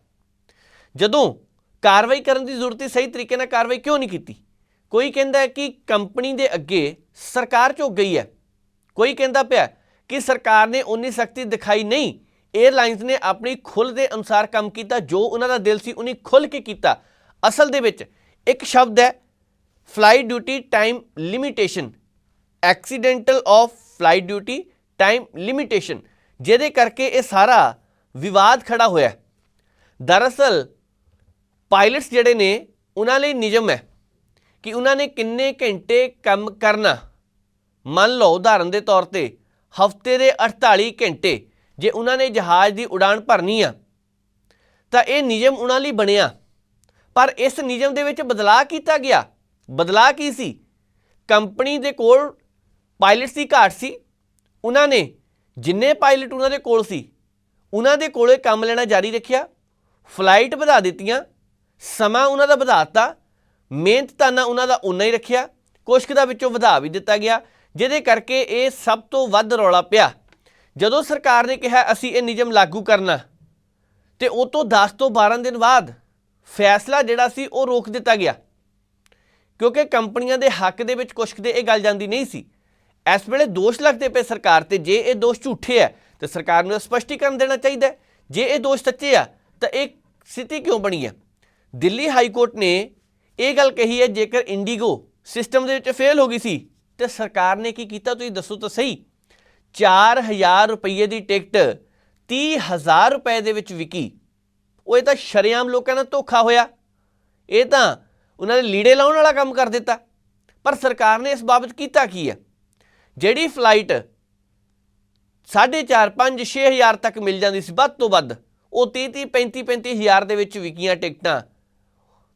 ਜਦੋਂ ਕਾਰਵਾਈ ਕਰਨ ਦੀ ਜ਼ਰੂਰਤ ਸੀ ਸਹੀ ਤਰੀਕੇ ਨਾਲ ਕਾਰਵਾਈ ਕਿਉਂ ਨਹੀਂ ਕੀਤੀ? ਕੋਈ ਕਹਿੰਦਾ ਹੈ ਕਿ ਕੰਪਨੀ ਦੇ ਅੱਗੇ ਸਰਕਾਰ ਝੁਕ ਗਈ ਹੈ। ਕੋਈ ਕਹਿੰਦਾ ਪਿਆ ਕਿ ਸਰਕਾਰ ਨੇ ਉਨੀ ਸਖਤੀ ਦਿਖਾਈ ਨਹੀਂ। 에ਅਰਲਾਈਨਸ ਨੇ ਆਪਣੀ ਖੁੱਲ੍ਹ ਦੇ ਅਨੁਸਾਰ ਕੰਮ ਕੀਤਾ, ਜੋ ਉਹਨਾਂ ਦਾ ਦਿਲ ਸੀ ਉਨੀ ਖੁੱਲ੍ਹ ਕੇ ਕੀਤਾ। ਅਸਲ ਦੇ ਵਿੱਚ ਇੱਕ ਸ਼ਬਦ ਹੈ flight duty time limitation accidental of flight duty time limitation ਜਿਹਦੇ ਕਰਕੇ ਇਹ ਸਾਰਾ ਵਿਵਾਦ ਖੜਾ ਹੋਇਆ ਦਰਅਸਲ ਪਾਇਲਟਸ ਜਿਹੜੇ ਨੇ, ਉਹਨਾਂ ਲਈ ਨਿਯਮ ਹੈ ਕਿ ਉਹਨਾਂ ਨੇ ਕਿੰਨੇ ਘੰਟੇ ਕੰਮ ਕਰਨਾ। ਮੰਨ ਲਓ, ਉਦਾਹਰਨ ਦੇ ਤੌਰ ਤੇ, ਹਫ਼ਤੇ ਦੇ 48 ਘੰਟੇ ਜੇ ਉਹਨਾਂ ਨੇ ਜਹਾਜ਼ ਦੀ ਉਡਾਨ ਭਰਨੀ ਆ, ਤਾਂ ਇਹ ਨਿਯਮ ਉਹਨਾਂ ਲਈ ਬਣਿਆ। ਪਰ ਇਸ ਨਿਯਮ ਦੇ ਵਿੱਚ ਬਦਲਾਅ ਕੀਤਾ ਗਿਆ। ਬਦਲਾਅ ਕੀ ਸੀ? ਕੰਪਨੀ ਦੇ ਕੋਲ ਪਾਇਲਟਸ ਦੀ ਘਾਟ ਸੀ। ਉਹਨਾਂ ਨੇ ਜਿੰਨੇ ਪਾਇਲਟ ਉਹਨਾਂ ਦੇ ਕੋਲ ਸੀ, ਉਹਨਾਂ ਦੇ ਕੋਲੇ ਕੰਮ ਲੈਣਾ ਜਾਰੀ ਰੱਖਿਆ ਫਲਾਈਟ ਵਧਾ ਦਿੱਤੀਆਂ, ਸਮਾਂ ਉਹਨਾਂ ਦਾ ਵਧਾ ਦਿੱਤਾ ਮਿਹਨਤਾਨਾ ਉਹਨਾਂ ਦਾ ਉਨਾ ਹੀ ਰੱਖਿਆ ਕੁਛ ਕੁ ਦਾ ਵਿੱਚੋਂ ਵਧਾ ਵੀ ਦਿੱਤਾ ਗਿਆ, ਜਿਹਦੇ ਕਰਕੇ ਇਹ ਸਭ ਤੋਂ ਵੱਧ ਰੌਲਾ ਪਿਆ। ਜਦੋਂ ਸਰਕਾਰ ਨੇ ਕਿਹਾ, ਅਸੀਂ ਇਹ ਨਿਯਮ ਲਾਗੂ ਕਰਨਾ, ਤੇ ਉਹ ਤੋਂ 10 ਤੋਂ 12 ਦਿਨ ਬਾਅਦ ਫੈਸਲਾ ਜਿਹੜਾ ਸੀ, ਉਹ ਰੋਕ ਦਿੱਤਾ ਗਿਆ। ਕਿਉਂਕਿ ਕੰਪਨੀਆਂ ਦੇ ਹੱਕ ਦੇ ਵਿੱਚ ਕੁਛ ਕੁ ਦੇ ਇਹ ਗੱਲ ਜਾਂਦੀ ਨਹੀਂ ਸੀ। ਇਸ ਵੇਲੇ ਦੋਸ਼ ਲੱਗਦੇ ਪਏ ਸਰਕਾਰ ਤੇ ਜੇ ਇਹ ਦੋਸ਼ ਝੂਠੇ ਆ, ਤੇ ਸਰਕਾਰ ਨੂੰ ਸਪਸ਼ਟੀਕਰਨ ਦੇਣਾ ਚਾਹੀਦਾ ਜੇ ਇਹ ਦੋਸ਼ ਸੱਚੇ ਆ, ਤਾਂ ਇਹ ਸਥਿਤੀ ਕਿਉਂ ਬਣੀ ਹੈ ਦਿੱਲੀ ਹਾਈ ਕੋਰਟ ਨੇ ਇਹ ਗੱਲ ਕਹੀ ਹੈ, ਜੇਕਰ ਇੰਡੀਗੋ ਸਿਸਟਮ ਦੇ ਵਿੱਚ ਫੇਲ ਹੋ ਗਈ ਸੀ, ਤੇ ਸਰਕਾਰ ਨੇ ਕੀ ਕੀਤਾ? ਤੁਸੀਂ ਦੱਸੋ ਤਾਂ ਸਹੀ। 4000 ਰੁਪਏ ਦੀ ਟਿਕਟ 30000 ਰੁਪਏ ਦੇ ਵਿੱਚ ਵਿਕੀ। ਉਹ ਇਹ ਤਾਂ ਸ਼ਰੇਆਮ ਲੋਕਾਂ ਨਾਲ ਧੋਖਾ ਹੋਇਆ। ਇਹ ਤਾਂ ਉਹਨਾਂ ਨੇ ਲੀੜੇ ਲਾਉਣ ਵਾਲਾ ਕੰਮ ਕਰ ਦਿੱਤਾ। ਪਰ ਸਰਕਾਰ ਨੇ ਇਸ ਬਾਬਤ ਕੀਤਾ ਕੀ ਹੈ ਜਿਹੜੀ ਫਲਾਈਟ 4.5 5 6000 ਤੱਕ ਮਿਲ ਜਾਂਦੀ ਸੀ, ਵੱਧ ਤੋਂ ਵੱਧ, ਉਹ 30 30 35 35000 ਦੇ ਵਿੱਚ ਵਿਕੀਆਂ ਟਿਕਟਾਂ।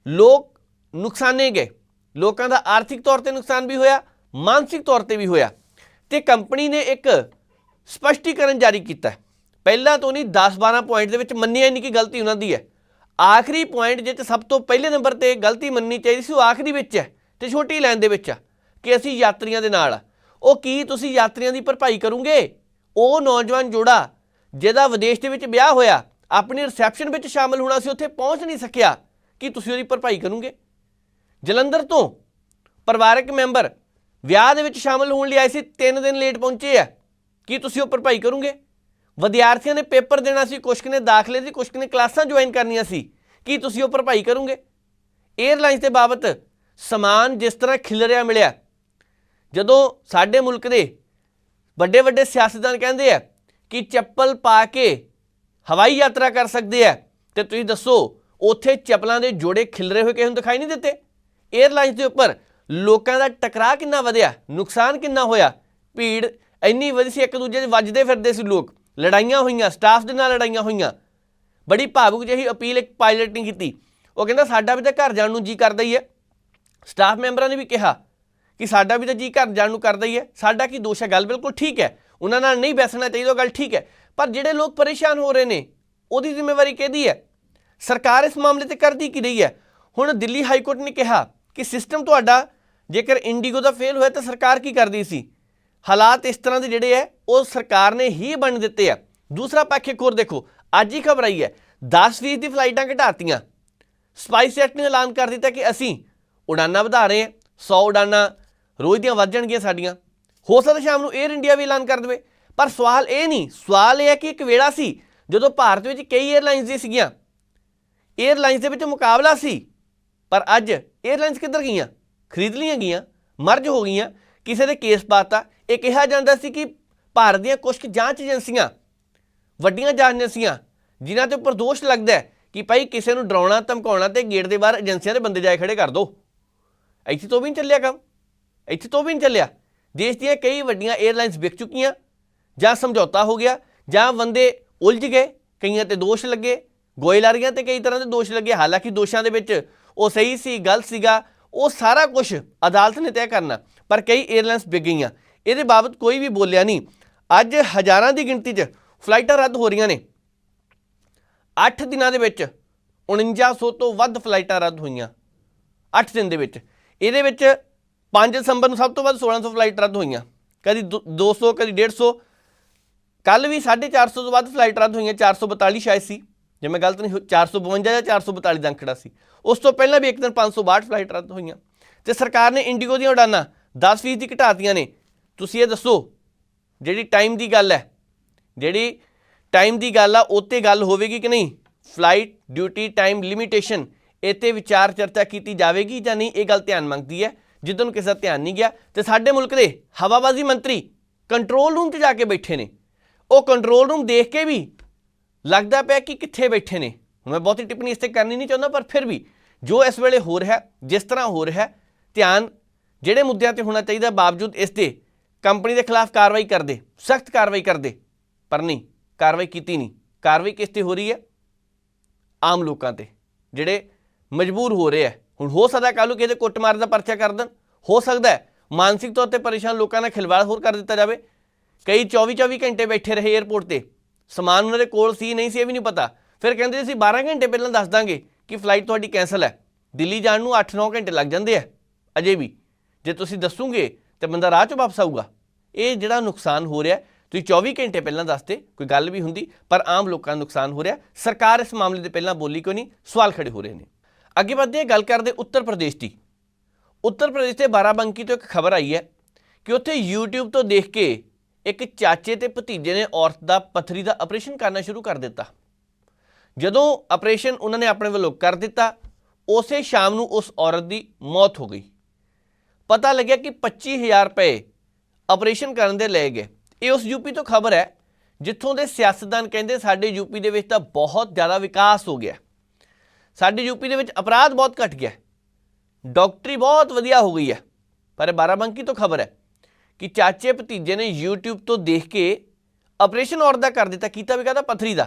ਲੋਕ ਨੁਕਸਾਨੇ ਗਏ। ਲੋਕਾਂ ਦਾ ਆਰਥਿਕ ਤੌਰ ਤੇ ਨੁਕਸਾਨ ਵੀ ਹੋਇਆ, ਮਾਨਸਿਕ ਤੌਰ ਤੇ ਵੀ ਹੋਇਆ। ਤੇ ਕੰਪਨੀ ਨੇ ਇੱਕ ਸਪਸ਼ਟੀਕਰਨ ਜਾਰੀ ਕੀਤਾ। ਪਹਿਲਾਂ ਤੋਂ ਨਹੀਂ 10-12 ਪੁਆਇੰਟ ਦੇ ਵਿੱਚ ਮੰਨਿਆ ਹੀ ਨਹੀਂ ਕਿ ਗਲਤੀ ਉਹਨਾਂ ਦੀ ਹੈ। ਆਖਰੀ ਪੁਆਇੰਟ ਜਿੱਥੇ ਸਭ ਤੋਂ ਪਹਿਲੇ ਨੰਬਰ ਤੇ ਗਲਤੀ ਮੰਨਣੀ ਚਾਹੀਦੀ ਸੀ, ਉਹ ਆਖਰੀ ਵਿੱਚ ਹੈ ਤੇ ਛੋਟੀ ਲਾਈਨ ਦੇ ਵਿੱਚ ਆ ਕਿ ਅਸੀਂ ਯਾਤਰੀਆਂ ਦੇ ਨਾਲ ਆ। ਉਹ ਕੀ ਤੁਸੀਂ ਯਾਤਰੀਆਂ ਦੀ ਭਰਪਾਈ ਕਰੋਗੇ? ਉਹ ਨੌਜਵਾਨ ਜੋੜਾ, ਜਿਹਦਾ ਵਿਦੇਸ਼ ਦੇ ਵਿੱਚ ਵਿਆਹ ਹੋਇਆ, ਆਪਣੀ ਰਿਸੈਪਸ਼ਨ ਵਿੱਚ ਸ਼ਾਮਲ ਹੋਣਾ ਸੀ, ਉੱਥੇ ਪਹੁੰਚ ਨਹੀਂ ਸਕਿਆ, ਕੀ ਤੁਸੀਂ ਉਹਦੀ ਭਰਪਾਈ ਕਰੋਗੇ? ਜਲੰਧਰ ਤੋਂ ਪਰਿਵਾਰਕ ਮੈਂਬਰ ਵਿਆਹ ਦੇ ਵਿੱਚ ਸ਼ਾਮਲ ਹੋਣ ਲਈ ਆਏ ਸੀ 3 ਦਿਨ ਲੇਟ ਪਹੁੰਚੇ ਆ, ਕੀ ਤੁਸੀਂ ਉਹ ਭਰਪਾਈ ਕਰੋਗੇ? ਵਿਦਿਆਰਥੀਆਂ ਨੇ ਪੇਪਰ ਦੇਣਾ ਸੀ, ਕੁਛ ਕੁ ਨੇ ਦਾਖਲੇ ਦੀ ਕੁਛ ਕੁ ਨੇ ਕਲਾਸਾਂ ਜੁਆਇਨ ਕਰਨੀਆਂ ਸੀ, ਕੀ ਤੁਸੀਂ ਉਹ ਭਰਪਾਈ ਕਰੋਗੇ? 에ਅਰਲਾਈਨਸ ਦੇ ਬਾਬਤ ਸਮਾਨ ਜਿਸ ਤਰ੍ਹਾਂ ਖਿਲਰਿਆ ਮਿਲਿਆ ਜਦੋਂ ਸਾਡੇ ਮੁਲਕ ਦੇ ਵੱਡੇ ਵੱਡੇ ਸਿਆਸਤਦਾਨ ਕਹਿੰਦੇ ਆ ਕਿ ਚੱਪਲ ਪਾ ਕੇ ਹਵਾਈ ਯਾਤਰਾ ਕਰ ਸਕਦੇ ਆ, ਤੇ ਤੁਸੀਂ ਦੱਸੋ, ਉੱਥੇ ਚੱਪਲਾਂ ਦੇ ਜੋੜੇ ਖਿਲਰੇ ਹੋਏ ਕਿਸੇ ਨੂੰ ਦਿਖਾਈ ਨਹੀਂ ਦਿੱਤੇ? 에ਅਰਲਾਈਨਸ ਦੇ ਉੱਪਰ ਲੋਕਾਂ ਦਾ ਟਕਰਾਅ ਕਿੰਨਾ ਵਧਿਆ, ਨੁਕਸਾਨ ਕਿੰਨਾ ਹੋਇਆ? ਭੀੜ ਇੰਨੀ ਵਧੀ ਸੀ ਇੱਕ ਦੂਜੇ ਦੇ ਵੱਜਦੇ ਫਿਰਦੇ ਸੀ ਲੋਕ। ਲੜਾਈਆਂ ਹੋਈਆਂ, ਸਟਾਫ ਦੇ ਨਾਲ ਲੜਾਈਆਂ ਹੋਈਆਂ। ਬੜੀ ਭਾਵੁਕ ਜਿਹੀ ਅਪੀਲ ਇੱਕ ਪਾਇਲਟ ਨੇ ਕੀਤੀ। ਉਹ ਕਹਿੰਦਾ, ਸਾਡਾ ਵੀ ਤਾਂ ਘਰ ਜਾਣ ਨੂੰ ਜੀ ਕਰਦਾ ਹੀ ਹੈ। ਸਟਾਫ ਮੈਂਬਰਾਂ ਨੇ ਵੀ ਕਿਹਾ ਕਿ ਸਾਡਾ ਵੀ ਤਾਂ ਜੀ ਘਰ ਜਾਣ ਨੂੰ ਕਰਦਾ ਹੀ ਹੈ। ਸਾਡਾ ਕੀ ਦੋਸ਼ ਹੈ? ਗੱਲ ਬਿਲਕੁਲ ਠੀਕ ਹੈ। ਉਹਨਾਂ ਨਾਲ ਨਹੀਂ ਬੈਸਣਾ ਚਾਹੀਦਾ, ਉਹ ਗੱਲ ਠੀਕ ਹੈ। ਪਰ ਜਿਹੜੇ ਲੋਕ ਪਰੇਸ਼ਾਨ ਹੋ ਰਹੇ ਨੇ, ਉਹਦੀ ਜ਼ਿੰਮੇਵਾਰੀ ਕਿਹਦੀ ਹੈ? ਸਰਕਾਰ ਇਸ ਮਾਮਲੇ ਤੇ ਕਰਦੀ ਕੀ ਰਹੀ ਹੈ? ਹੁਣ ਦਿੱਲੀ ਹਾਈ ਕੋਰਟ ਨੇ ਕਿਹਾ ਕਿ ਸਿਸਟਮ ਤੁਹਾਡਾ, ਜੇਕਰ ਇੰਡੀਗੋ ਦਾ ਫੇਲ ਹੋਇਆ ਤਾਂ ਸਰਕਾਰ ਕੀ ਕਰਦੀ ਸੀ? ਹਾਲਾਤ ਇਸ ਤਰ੍ਹਾਂ ਦੇ ਜਿਹੜੇ ਹੈ, ਉਹ ਸਰਕਾਰ ਨੇ ਹੀ ਬਣ ਦਿੱਤੇ ਆ। ਦੂਸਰਾ ਪੱਖ ਇੱਕ ਹੋਰ ਦੇਖੋ, ਅੱਜ ਹੀ ਖਬਰ ਆਈ ਹੈ 10% ਦੀ ਫਲਾਈਟਾਂ ਘਟਾਤੀਆਂ। ਸਪਾਈਸ ਜੈਟ ਨੇ ਐਲਾਨ ਕਰ ਦਿੱਤਾ ਕਿ ਅਸੀਂ ਉਡਾਨਾਂ ਵਧਾ ਰਹੇ ਹਾਂ 100 ਉਡਾਨਾਂ ਰੋਜ਼ ਦੀਆਂ ਵੱਧ ਜਾਣਗੀਆਂ ਸਾਡੀਆਂ। ਹੋ ਸਕਦਾ ਸ਼ਾਮ ਨੂੰ 에ਅਰ ਇੰਡੀਆ ਵੀ ਐਲਾਨ ਕਰ ਦੇਵੇ। ਪਰ ਸਵਾਲ ਇਹ ਨਹੀਂ। ਸਵਾਲ ਇਹ ਹੈ ਕਿ ਇੱਕ ਵੇਲਾ ਸੀ, ਜਦੋਂ ਭਾਰਤ ਵਿੱਚ ਕਈ 에ਅਰਲਾਈਨਸ ਦੀ ਸੀਗੀਆਂ। 에ਅਰਲਾਈਨਸ ਦੇ ਵਿੱਚ ਮੁਕਾਬਲਾ ਸੀ। ਪਰ ਅੱਜ 에ਅਰਲਾਈਨਸ ਕਿੱਧਰ ਗਈਆਂ? ਖਰੀਦ ਲੀਆਂ ਗਈਆਂ, ਮਰਜ ਹੋ ਗਈਆਂ। ਕਿਸੇ ਦੇ ਕੇਸ ਪਾਤਾ ਇਹ ਕਿਹਾ ਜਾਂਦਾ ਸੀ ਕਿ ਭਾਰਤ ਦੀਆਂ ਕੁਝ ਜਾਂਚ ਏਜੰਸੀਆਂ, ਵੱਡੀਆਂ ਜਾਂਚ ਏਜੰਸੀਆਂ, ਜਿਨ੍ਹਾਂ ਤੇ ਉੱਪਰ ਦੋਸ਼ ਲੱਗਦਾ ਹੈ ਕਿ ਭਾਈ ਕਿਸੇ ਨੂੰ ਡਰਾਉਣਾ, ਧਮਕਾਉਣਾ ਤੇ ਗੇਟ ਦੇ ਬਾਹਰ ਏਜੰਸੀਆਂ ਦੇ ਬੰਦੇ ਜਾਏ ਖੜੇ ਕਰ ਦੋ। ਐਸੀ ਤੋਂ ਵੀ ਨਹੀਂ ਚੱਲਿਆ ਕੰਮ। ਇੱਥੇ ਤੋਂ ਵੀ ਨਹੀਂ ਚੱਲਿਆ। ਦੇਸ਼ ਦੀਆਂ ਕਈ ਵੱਡੀਆਂ 에ਅਰਲਾਈਨਸ ਵਿਕ ਚੁੱਕੀਆਂ, ਜਾਂ ਸਮਝੌਤਾ ਹੋ ਗਿਆ, ਜਾਂ ਬੰਦੇ ਉਲਝ ਗਏ, ਕਈਆਂ ਤੇ ਦੋਸ਼ ਲੱਗੇ, ਗੋਇਲਾਰੀਆਂ ਤੇ ਕਈ ਤਰ੍ਹਾਂ ਦੇ ਦੋਸ਼ ਲੱਗੇ। ਹਾਲਾਂਕਿ ਦੋਸ਼ਾਂ ਦੇ ਵਿੱਚ ਉਹ ਸਹੀ ਸੀ, ਗਲਤ ਸੀਗਾ, ਉਹ ਸਾਰਾ ਕੁਝ ਅਦਾਲਤ ਨੇ ਤੈਅ ਕਰਨਾ, ਪਰ ਕਈ 에ਅਰਲਾਈਨਸ ਵਿਕ ਗਈਆਂ। ਇਹਦੇ ਬਾਬਤ ਕੋਈ ਵੀ ਬੋਲਿਆ ਨਹੀਂ। ਅੱਜ ਹਜ਼ਾਰਾਂ ਦੀ ਗਿਣਤੀ 'ਚ ਫਲਾਈਟਾਂ ਰੱਦ ਹੋ ਰਹੀਆਂ ਨੇ। 8 ਦਿਨਾਂ ਦੇ ਵਿੱਚ 4900 ਤੋਂ ਵੱਧ ਫਲਾਈਟਾਂ ਰੱਦ ਹੋਈਆਂ। 8 ਦਿਨ ਦੇ ਵਿੱਚ। ਇਹਦੇ ਵਿੱਚ 5 ਦਸੰਬਰ ਨੂੰ ਸਭ ਤੋਂ ਵੱਧ 1600 ਫਲਾਈਟ ਰੱਦ ਹੋਈਆਂ। ਕਦੀ ਦੋ- 200 ਕਦੀ 150 ਕੱਲ ਵੀ 450 ਤੋਂ ਵੱਧ ਫਲਾਈਟ ਰੱਦ ਹੋਈਆਂ 442 ਸ਼ਾਇਦ ਸੀ। ਜੇ ਮੈਂ ਗਲਤ ਨਹੀਂ ਹੋ- 452 ਜਾਂ 442 ਦਾ ਅੰਕੜਾ ਸੀ। ਉਸ ਤੋਂ ਪਹਿਲਾਂ ਵੀ ਇੱਕ ਦਿਨ 562 ਫਲਾਈਟ ਰੱਦ ਹੋਈਆਂ। ਤੇ ਸਰਕਾਰ ਨੇ ਇੰਡੀਗੋ ਦੀਆਂ ਉਡਾਨਾਂ 10% ਦੀ ਘਟਾਤੀਆਂ ਨੇ। ਤੁਸੀਂ ਇਹ ਦੱਸੋ, ਜਿਹੜੀ ਟਾਈਮ ਦੀ ਗੱਲ ਹੈ, ਜਿਹੜੀ ਟਾਈਮ ਦੀ ਗੱਲ ਆ, ਉੱਤੇ ਗੱਲ ਹੋਵੇਗੀ ਕਿ ਨਹੀਂ? ਫਲਾਈਟ ਡਿਊਟੀ ਟਾਈਮ ਲਿਮਿਟੇਸ਼ਨ, ਇੱਥੇ ਵਿਚਾਰ ਚਰਚਾ ਕੀਤੀ ਜਾਵੇਗੀ ਜਾਂ ਨਹੀਂ? ਇਹ ਗੱਲ ਧਿਆਨ ਮੰਗਦੀ ਹੈ। ਜਿੱਦਾਂ ਨੂੰ ਕਿਸੇ ਦਾ ਧਿਆਨ ਨਹੀਂ ਗਿਆ ਤੇ ਸਾਡੇ ਮੁਲਕ ਦੇ ਹਵਾਬਾਜ਼ੀ ਮੰਤਰੀ ਕੰਟਰੋਲ ਰੂਮ 'ਚ ਜਾ ਕੇ ਬੈਠੇ ਨੇ। ਉਹ ਕੰਟਰੋਲ ਰੂਮ ਦੇਖ ਕੇ ਵੀ ਲੱਗਦਾ ਪਿਆ ਕਿ ਕਿੱਥੇ ਬੈਠੇ ਨੇ। ਹੁਣ ਮੈਂ ਬਹੁਤੀ ਟਿੱਪਣੀ ਇਸ ਤੇ ਕਰਨੀ ਨਹੀਂ ਚਾਹੁੰਦਾ, ਪਰ ਫਿਰ ਵੀ ਜੋ ਇਸ ਵੇਲੇ ਹੋ ਰਿਹਾ, ਜਿਸ ਤਰ੍ਹਾਂ ਹੋ ਰਿਹਾ, ਧਿਆਨ ਜਿਹੜੇ ਮੁੱਦਿਆਂ ਤੇ ਹੋਣਾ ਚਾਹੀਦਾ ਬਾਵਜੂਦ ਇਸ ਦੇ ਕੰਪਨੀ ਦੇ ਖਿਲਾਫ ਕਾਰਵਾਈ ਕਰਦੇ, ਸਖਤ ਕਾਰਵਾਈ ਕਰਦੇ, ਪਰ ਨਹੀਂ, ਕਾਰਵਾਈ ਕੀਤੀ ਨਹੀਂ। ਕਾਰਵਾਈ ਕਿਸ ਤੇ ਹੋ ਰਹੀ ਹੈ? ਆਮ ਲੋਕਾਂ ਤੇ, ਜਿਹੜੇ ਮਜਬੂਰ ਹੋ ਰਹੇ ਆ। ਹੁਣ ਹੋ ਸਕਦਾ ਕੱਲ੍ਹ ਨੂੰ ਕਿਸੇ ਕੁੱਟਮਾਰ ਦਾ ਪਰਚਾ ਕਰ ਦੇਣ। ਹੋ ਸਕਦਾ ਮਾਨਸਿਕ ਤੌਰ ਤੇ ਪਰੇਸ਼ਾਨ ਲੋਕਾਂ ਨਾਲ ਖਿਲਵਾੜ ਹੋਰ ਕਰ ਦਿੱਤਾ ਜਾਵੇ। ਕਈ 24 24 ਘੰਟੇ ਬੈਠੇ ਰਹੇ 에ਅਰਪੋਰਟ ਤੇ। ਸਮਾਨ ਉਹਨਾਂ ਦੇ ਕੋਲ ਸੀ, ਨਹੀਂ ਸੀ, ਇਹ ਵੀ ਨਹੀਂ ਪਤਾ। ਫਿਰ ਕਹਿੰਦੇ ਸੀ 12 ਘੰਟੇ ਪਹਿਲਾਂ ਦੱਸ ਦਾਂਗੇ ਕਿ ਫਲਾਈਟ ਤੁਹਾਡੀ ਕੈਂਸਲ ਹੈ। ਦਿੱਲੀ ਜਾਣ ਨੂੰ 8-9 ਘੰਟੇ ਲੱਗ ਜਾਂਦੇ ਆ, ਅਜੇ ਵੀ। ਜੇ ਤੁਸੀਂ ਦੱਸੋਗੇ ਤੇ ਬੰਦਾ ਰਾਹ 'ਚ ਵਾਪਸ ਆਊਗਾ। ਇਹ ਜਿਹੜਾ ਨੁਕਸਾਨ ਹੋ ਰਿਹਾ ਤੁਸੀਂ 24 ਘੰਟੇ ਪਹਿਲਾਂ ਦੱਸਦੇ, ਕੋਈ ਗੱਲ ਵੀ ਹੁੰਦੀ, ਪਰ ਆਮ ਲੋਕਾਂ ਨੂੰ ਨੁਕਸਾਨ ਹੋ ਰਿਹਾ। ਸਰਕਾਰ ਇਸ ਮਾਮਲੇ ਦੇ ਪਹਿਲਾਂ ਬੋਲੀ ਕਿਉਂ ਨਹੀਂ? ਸਵਾਲ ਖੜੇ ਹੋ ਰਹੇ ਨੇ। ਅੱਗੇ ਵੱਧਦੇ ਹਾਂ, ਗੱਲ ਕਰਦੇ ਉੱਤਰ ਪ੍ਰਦੇਸ਼ ਦੀ। ਉੱਤਰ ਪ੍ਰਦੇਸ਼ ਦੇ ਬਾਰਾਬੰਕੀ ਤੋਂ ਇੱਕ ਖਬਰ ਆਈ ਹੈ ਕਿ ਉੱਥੇ YouTube ਤੋਂ ਦੇਖ ਕੇ ਇੱਕ ਚਾਚੇ ਤੇ ਭਤੀਜੇ ਨੇ ਔਰਤ ਦਾ ਪੱਥਰੀ ਦਾ ਆਪਰੇਸ਼ਨ ਕਰਨਾ ਸ਼ੁਰੂ ਕਰ ਦਿੱਤਾ। ਜਦੋਂ ਆਪਰੇਸ਼ਨ ਉਹਨਾਂ ਨੇ ਆਪਣੇ ਵੱਲੋਂ ਕਰ ਦਿੱਤਾ, ਉਸੇ ਸ਼ਾਮ ਨੂੰ ਉਸ ਔਰਤ ਦੀ ਮੌਤ ਹੋ ਗਈ। ਪਤਾ ਲੱਗਿਆ ਕਿ 25000 ਰੁਪਏ ਆਪਰੇਸ਼ਨ ਕਰਨ ਦੇ ਲਏ ਗਏ। ਇਹ ਉਸ ਯੂਪੀ ਤੋਂ ਖਬਰ ਹੈ, ਜਿੱਥੋਂ ਦੇ ਸਿਆਸਤਦਾਨ ਕਹਿੰਦੇ ਸਾਡੇ ਯੂਪੀ ਦੇ ਵਿੱਚ ਤਾਂ ਬਹੁਤ ਜ਼ਿਆਦਾ ਵਿਕਾਸ ਹੋ ਗਿਆ। ਸਾਡੇ ਯੂਪੀ ਦੇ ਵਿੱਚ ਅਪਰਾਧ ਬਹੁਤ ਘਟ ਗਿਆ ਡਾਕਟਰੀ ਬਹੁਤ ਵਧੀਆ ਹੋ ਗਈ ਹੈ। ਪਰ ਇਹ ਬਾਰਾਬੰਕੀ ਤੋਂ ਖਬਰ ਹੈ ਕਿ ਚਾਚੇ ਭਤੀਜੇ ਨੇ YouTube ਤੋਂ ਦੇਖ ਕੇ ਆਪਰੇਸ਼ਨ ਔਰਤ ਦਾ ਕਰ ਦਿੱਤਾ, ਕੀਤਾ ਵੀ ਕਹਦਾ? ਪਥਰੀ ਦਾ।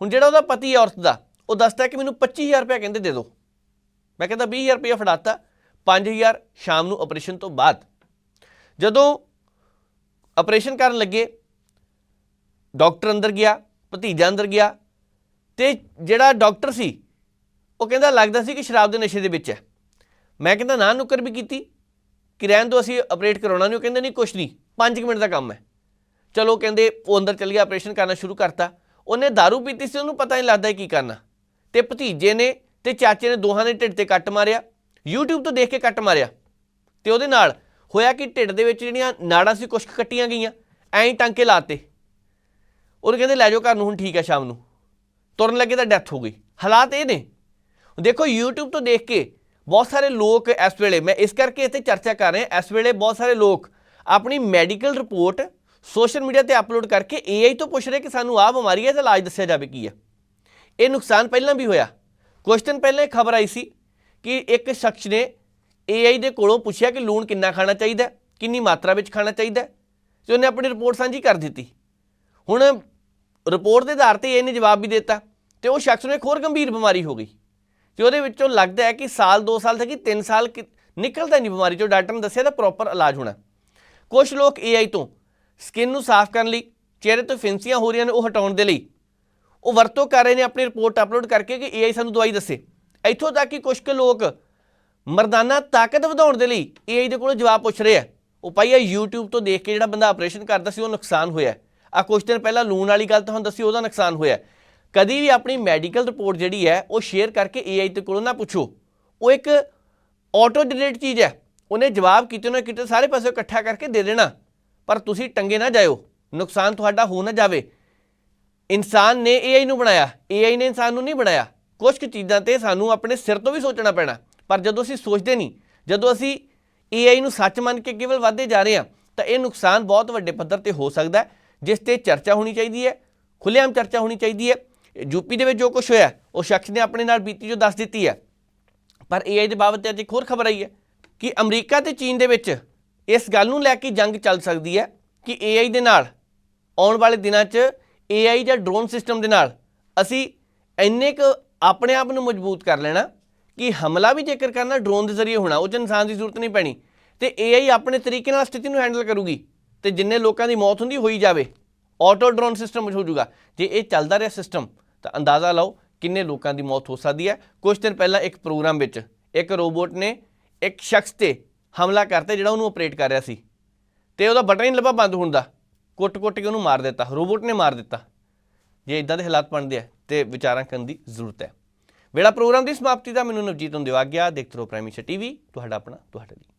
ਹੁਣ ਜਿਹੜਾ ਉਹਦਾ ਪਤੀ ਹੈ ਔਰਤ ਦਾ, ਉਹ ਦੱਸਦਾ ਕਿ ਮੈਨੂੰ 25000 ਰੁਪਏ ਕਹਿੰਦੇ ਦੇ ਦਿਓ। ਮੈਂ ਕਹਿੰਦਾ 20000 ਰੁਪਏ ਫੜਾਤਾ 5000 ਸ਼ਾਮ ਨੂੰ ਆਪਰੇਸ਼ਨ ਤੋਂ ਬਾਅਦ। ਜਦੋਂ ਆਪਰੇਸ਼ਨ ਕਰਨ ਲੱਗੇ, ਡਾਕਟਰ ਅੰਦਰ ਗਿਆ, ਭਤੀਜਾ ਅੰਦਰ ਗਿਆ ਤੇ ਜਿਹੜਾ ਡਾਕਟਰ ਸੀ ਉਹ ਕਹਿੰਦਾ ਲੱਗਦਾ ਸੀ ਕਿ ਸ਼ਰਾਬ ਦੇ ਨਸ਼ੇ ਦੇ ਵਿੱਚ ਹੈ। ਮੈਂ ਕਹਿੰਦਾ ਨਾ, ਨੁੱਕਰ ਵੀ ਕੀਤੀ। ਕਿ ਰਹਿਣ ਦੋ, ਅਸੀਂ ਆਪਰੇਟ ਕਰਾਉਣਾ ਨਹੀਂ। ਉਹ ਕਹਿੰਦੇ ਨਹੀਂ, ਕੁਛ ਨਹੀਂ 5 ਮਿੰਟ ਦਾ ਕੰਮ ਹੈ। ਚਲੋ ਕਹਿੰਦੇ ਉਹ ਅੰਦਰ ਚੱਲ ਗਿਆ ਆਪਰੇਸ਼ਨ ਕਰਨਾ ਸ਼ੁਰੂ ਕਰਤਾ। ਉਹਨੇ दारू ਪੀਤੀ ਸੀ, ਉਹਨੂੰ ਪਤਾ ਨਹੀਂ ਲੱਗਦਾ ਕੀ ਕਰਨਾ। ਤੇ ਭਤੀਜੇ ਨੇ ਤੇ ਚਾਚੇ ਨੇ ਦੋਹਾਂ ਨੇ ਢਿੱਡ ਤੇ ਕੱਟ ਮਾਰਿਆ। YouTube ਤੋਂ ਦੇਖ ਕੇ ਕੱਟ ਮਾਰਿਆ। ਤੇ ਉਹਦੇ ਨਾਲ ਹੋਇਆ ਕਿ ਢਿੱਡ ਦੇ ਵਿੱਚ ਜਿਹੜੀਆਂ ਨਾੜਾਂ ਸੀ, ਕੁਛ ਕੁ ਕੱਟੀਆਂ ਗਈਆਂ। ਐਂ ਹੀ ਟਾਂਕੇ ਲਾਤੇ। ਉਹਨੂੰ ਕਹਿੰਦੇ, ਲੈ ਜਾਓ ਘਰ ਨੂੰ, ਹੁਣ ਠੀਕ ਹੈ ਸ਼ਾਮ ਨੂੰ। ਤੁਰਨ ਲੱਗੇ ਤਾਂ ਡੈਥ ਹੋ ਗਈ। ਹਾਲਾਤ ਇਹ ਨੇ। ਦੇਖੋ YouTube ਤੋਂ ਦੇਖ ਕੇ ਬਹੁਤ ਸਾਰੇ ਲੋਕ ਇਸ ਵੇਲੇ ਮੈਂ ਇਸ ਕਰਕੇ ਇੱਥੇ ਚਰਚਾ ਕਰ ਰਿਹਾ ਇਸ ਵੇਲੇ ਬਹੁਤ ਸਾਰੇ ਲੋਕ ਆਪਣੀ ਮੈਡੀਕਲ ਰਿਪੋਰਟ ਸੋਸ਼ਲ ਮੀਡੀਆ ਤੇ ਅਪਲੋਡ ਕਰਕੇ AI ਤੋਂ ਪੁੱਛ ਰਹੇ ਕਿ ਸਾਨੂੰ ਆਹ ਬਿਮਾਰੀ ਹੈ ਤੇ ਇਲਾਜ ਦੱਸਿਆ ਜਾਵੇ ਕੀ ਹੈ ਇਹ ਨੁਕਸਾਨ ਪਹਿਲਾਂ ਵੀ ਹੋਇਆ। ਕੁਝ ਪਹਿਲਾਂ ਇੱਕ ਖਬਰ ਆਈ ਸੀ ਕਿ ਇੱਕ ਸ਼ਖਸ ਨੇ AI ਦੇ ਕੋਲੋਂ ਪੁੱਛਿਆ ਕਿ ਲੂਣ ਕਿੰਨਾ ਖਾਣਾ ਚਾਹੀਦਾ ਕਿੰਨੀ ਮਾਤਰਾ ਵਿੱਚ ਖਾਣਾ ਚਾਹੀਦਾ ਹੈ, ਤੇ ਉਹਨੇ ਆਪਣੀ ਰਿਪੋਰਟ ਸਾਂਝੀ ਕਰ ਦਿੱਤੀ। ਹੁਣ ਰਿਪੋਰਟ ਦੇ ਆਧਾਰ ਤੇ ਇਹਨੇ ਜਵਾਬ ਵੀ ਦਿੱਤਾ ਤੇ ਉਹ ਸ਼ਖਸ ਨੂੰ ਇੱਕ ਹੋਰ ਗੰਭੀਰ ਬਿਮਾਰੀ ਹੋ ਗਈ। ਤੇ ਉਹਦੇ ਵਿੱਚੋਂ ਲੱਗਦਾ ਹੈ ਕਿ ਸਾਲ 2 ਸਾਲ ਤੱਕ ਕਿ 3 ਸਾਲ ਕਿ- ਨਿਕਲਦਾ ਨਹੀਂ ਬਿਮਾਰੀ ਚੋਂ ਡਾਕਟਰ ਨੇ ਦੱਸਿਆ, ਤਾਂ ਪ੍ਰੋਪਰ ਇਲਾਜ ਹੋਣਾ। ਕੁਝ ਲੋਕ AI ਤੋਂ ਸਕਿਨ ਨੂੰ ਸਾਫ਼ ਕਰਨ ਲਈ, ਚਿਹਰੇ ਤੋਂ ਫਿੰਸੀਆਂ ਹੋ ਰਹੀਆਂ ਨੇ, ਉਹ ਹਟਾਉਣ ਦੇ ਲਈ। ਉਹ ਵਰਤੋਂ ਕਰ ਰਹੇ ਨੇ ਆਪਣੀ ਰਿਪੋਰਟ ਅਪਲੋਡ ਕਰਕੇ ਕਿ AI ਸਾਨੂੰ ਦਵਾਈ ਦੱਸੇ। ਇੱਥੋਂ ਤੱਕ ਕਿ ਕੁਝ ਕੁ ਲੋਕ ਮਰਦਾਨਾ ਤਾਕਤ ਵਧਾਉਣ ਦੇ ਲਈ AI ਦੇ ਕੋਲੋਂ ਜਵਾਬ ਪੁੱਛ ਰਹੇ ਆ। ਉਹ ਭਾਈ ਆ YouTube ਤੋਂ ਦੇਖ ਕੇ ਜਿਹੜਾ ਬੰਦਾ ਆਪਰੇਸ਼ਨ ਕਰਦਾ ਸੀ, ਉਹ ਨੁਕਸਾਨ ਹੋਇਆ। ਆ ਕੁਝ ਦਿਨ ਪਹਿਲਾਂ ਲੂਣ ਵਾਲੀ ਗੱਲ ਤੁਹਾਨੂੰ ਦੱਸੀ, ਉਹਦਾ ਨੁਕਸਾਨ ਹੋਇਆ। ਕਦੀ ਵੀ ਆਪਣੀ ਮੈਡੀਕਲ ਰਿਪੋਰਟ ਜਿਹੜੀ ਹੈ ਉਹ ਸ਼ੇਅਰ ਕਰਕੇ AI ਤੇ ਕੋਲੋਂ ਨਾ ਪੁੱਛੋ। ਉਹ ਇੱਕ ਆਟੋ ਜਨਰੇਟ ਚੀਜ਼ ਹੈ। ਉਹਨੇ ਜਵਾਬ ਕਿਤੇ ਨਾ ਕਿਤੇ ਸਾਰੇ ਪਾਸੇ ਇਕੱਠਾ ਕਰਕੇ ਦੇ ਦੇਣਾ। ਪਰ ਤੁਸੀਂ ਟੰਗੇ ਨਾ ਜਾਇਓ। ਨੁਕਸਾਨ ਤੁਹਾਡਾ ਹੋ ਨਾ ਜਾਵੇ। ਇਨਸਾਨ ਨੇ AI ਨੂੰ ਬਣਾਇਆ। AI ਨੇ ਇਨਸਾਨ ਨੂੰ ਨਹੀਂ ਬਣਾਇਆ। ਕੁਝ ਕੁ ਚੀਜ਼ਾਂ ਤੇ ਸਾਨੂੰ ਆਪਣੇ ਸਿਰ ਤੋਂ ਵੀ ਸੋਚਣਾ ਪੈਣਾ। ਪਰ ਜਦੋਂ ਅਸੀਂ ਸੋਚਦੇ ਨਹੀਂ, ਜਦੋਂ ਅਸੀਂ AI ਨੂੰ ਸੱਚ ਮੰਨ ਕੇ ਕੇਵਲ ਵਾਧੇ ਜਾ ਰਹੇ ਹਾਂ, ਤਾਂ ਇਹ ਨੁਕਸਾਨ ਬਹੁਤ ਵੱਡੇ ਪੱਧਰ ਤੇ ਹੋ ਸਕਦਾ ਜਿਸ ਤੇ ਚਰਚਾ ਹੋਣੀ ਚਾਹੀਦੀ ਹੈ, ਖੁੱਲ੍ਹੇਆਮ ਚਰਚਾ ਹੋਣੀ ਚਾਹੀਦੀ ਹੈ। ਯੂਪੀ ਦੇ ਵਿੱਚ ਜੋ ਕੁਝ ਹੋਇਆ, ਉਹ ਸ਼ਖਸ ਨੇ ਆਪਣੇ ਨਾਲ ਬੀਤੀ ਜੋ ਦੱਸ ਦਿੱਤੀ ਹੈ। ਪਰ AI ਦੇ ਬਾਬਤ ਅੱਜ ਇੱਕ ਹੋਰ ਖਬਰ ਆਈ ਹੈ ਕਿ ਅਮਰੀਕਾ ਤੇ ਚੀਨ ਦੇ ਵਿੱਚ ਇਸ ਗੱਲ ਨੂੰ ਲੈ ਕੇ ਜੰਗ ਚੱਲ ਸਕਦੀ ਹੈ ਕਿ AI ਦੇ ਨਾਲ ਆਉਣ ਵਾਲੇ ਦਿਨਾਂ 'ਚ AI ਜਾਂ ਡਰੋਨ ਸਿਸਟਮ ਦੇ ਨਾਲ ਅਸੀਂ ਇੰਨੇ ਕੁ ਆਪਣੇ ਆਪ ਨੂੰ ਮਜ਼ਬੂਤ ਕਰ ਲੈਣਾ ਕਿ ਹਮਲਾ ਵੀ ਜੇਕਰ ਕਰਨਾ ਡਰੋਨ ਦੇ ਜ਼ਰੀਏ ਹੋਣਾ, ਉਹ 'ਚ ਇਨਸਾਨ ਦੀ ਜ਼ਰੂਰਤ ਨਹੀਂ ਪੈਣੀ। ਤੇ AI ਆਪਣੇ ਤਰੀਕੇ ਨਾਲ ਸਥਿਤੀ ਨੂੰ ਹੈਂਡਲ ਕਰੂਗੀ ਤੇ ਜਿੰਨੇ ਲੋਕਾਂ ਦੀ ਮੌਤ ਹੁੰਦੀ ਹੋਈ ਜਾਵੇ ਆਟੋ ਡਰੋਨ ਸਿਸਟਮ ਹੋ ਜਾਊਗਾ। ਜੇ ਇਹ ਚੱਲਦਾ ਰਿਹਾ ਸਿਸਟਮ ਤਾਂ ਅੰਦਾਜ਼ਾ ਲਾਓ ਕਿੰਨੇ ਲੋਕਾਂ ਦੀ ਮੌਤ ਹੋ ਸਕਦੀ ਹੈ। ਕੁਝ ਦਿਨ ਪਹਿਲਾਂ ਇੱਕ ਪ੍ਰੋਗਰਾਮ ਵਿੱਚ ਇੱਕ ਰੋਬੋਟ ਨੇ ਇੱਕ ਸ਼ਖਸ ਤੇ ਹਮਲਾ ਕਰਤਾ ਜਿਹੜਾ ਉਹਨੂੰ ਆਪਰੇਟ ਕਰ ਰਿਹਾ ਸੀ। ਤੇ ਉਹਦਾ ਬਟਨ ਹੀ ਲੱਭਾ ਬੰਦ ਹੋਣ ਦਾ। ਕੁੱਟ-ਕੁੱਟ ਕੇ ਉਹਨੂੰ ਮਾਰ ਦਿੱਤਾ। ਰੋਬੋਟ ਨੇ ਮਾਰ ਦਿੱਤਾ। ਜੇ ਇਦਾਂ ਦੇ ਹਾਲਾਤ ਬਣਦੇ ਆ ਤੇ ਵਿਚਾਰਾਂ ਕਰਨ ਦੀ ਜ਼ਰੂਰਤ ਹੈ। ਵੇਲਾ ਪ੍ਰੋਗਰਾਮ ਦੀ ਸਮਾਪਤੀ ਦਾ ਮੈਨੂੰ ਨਵਜੀਤ ਨੂੰ ਦਿਵਾ ਗਿਆ ਦੇਖਦੇ ਰਹੋ ਪ੍ਰਾਈਮ ਟੀਵੀ ਤੁਹਾਡਾ ਆਪਣਾ, ਤੁਹਾਡੇ ਲਈ।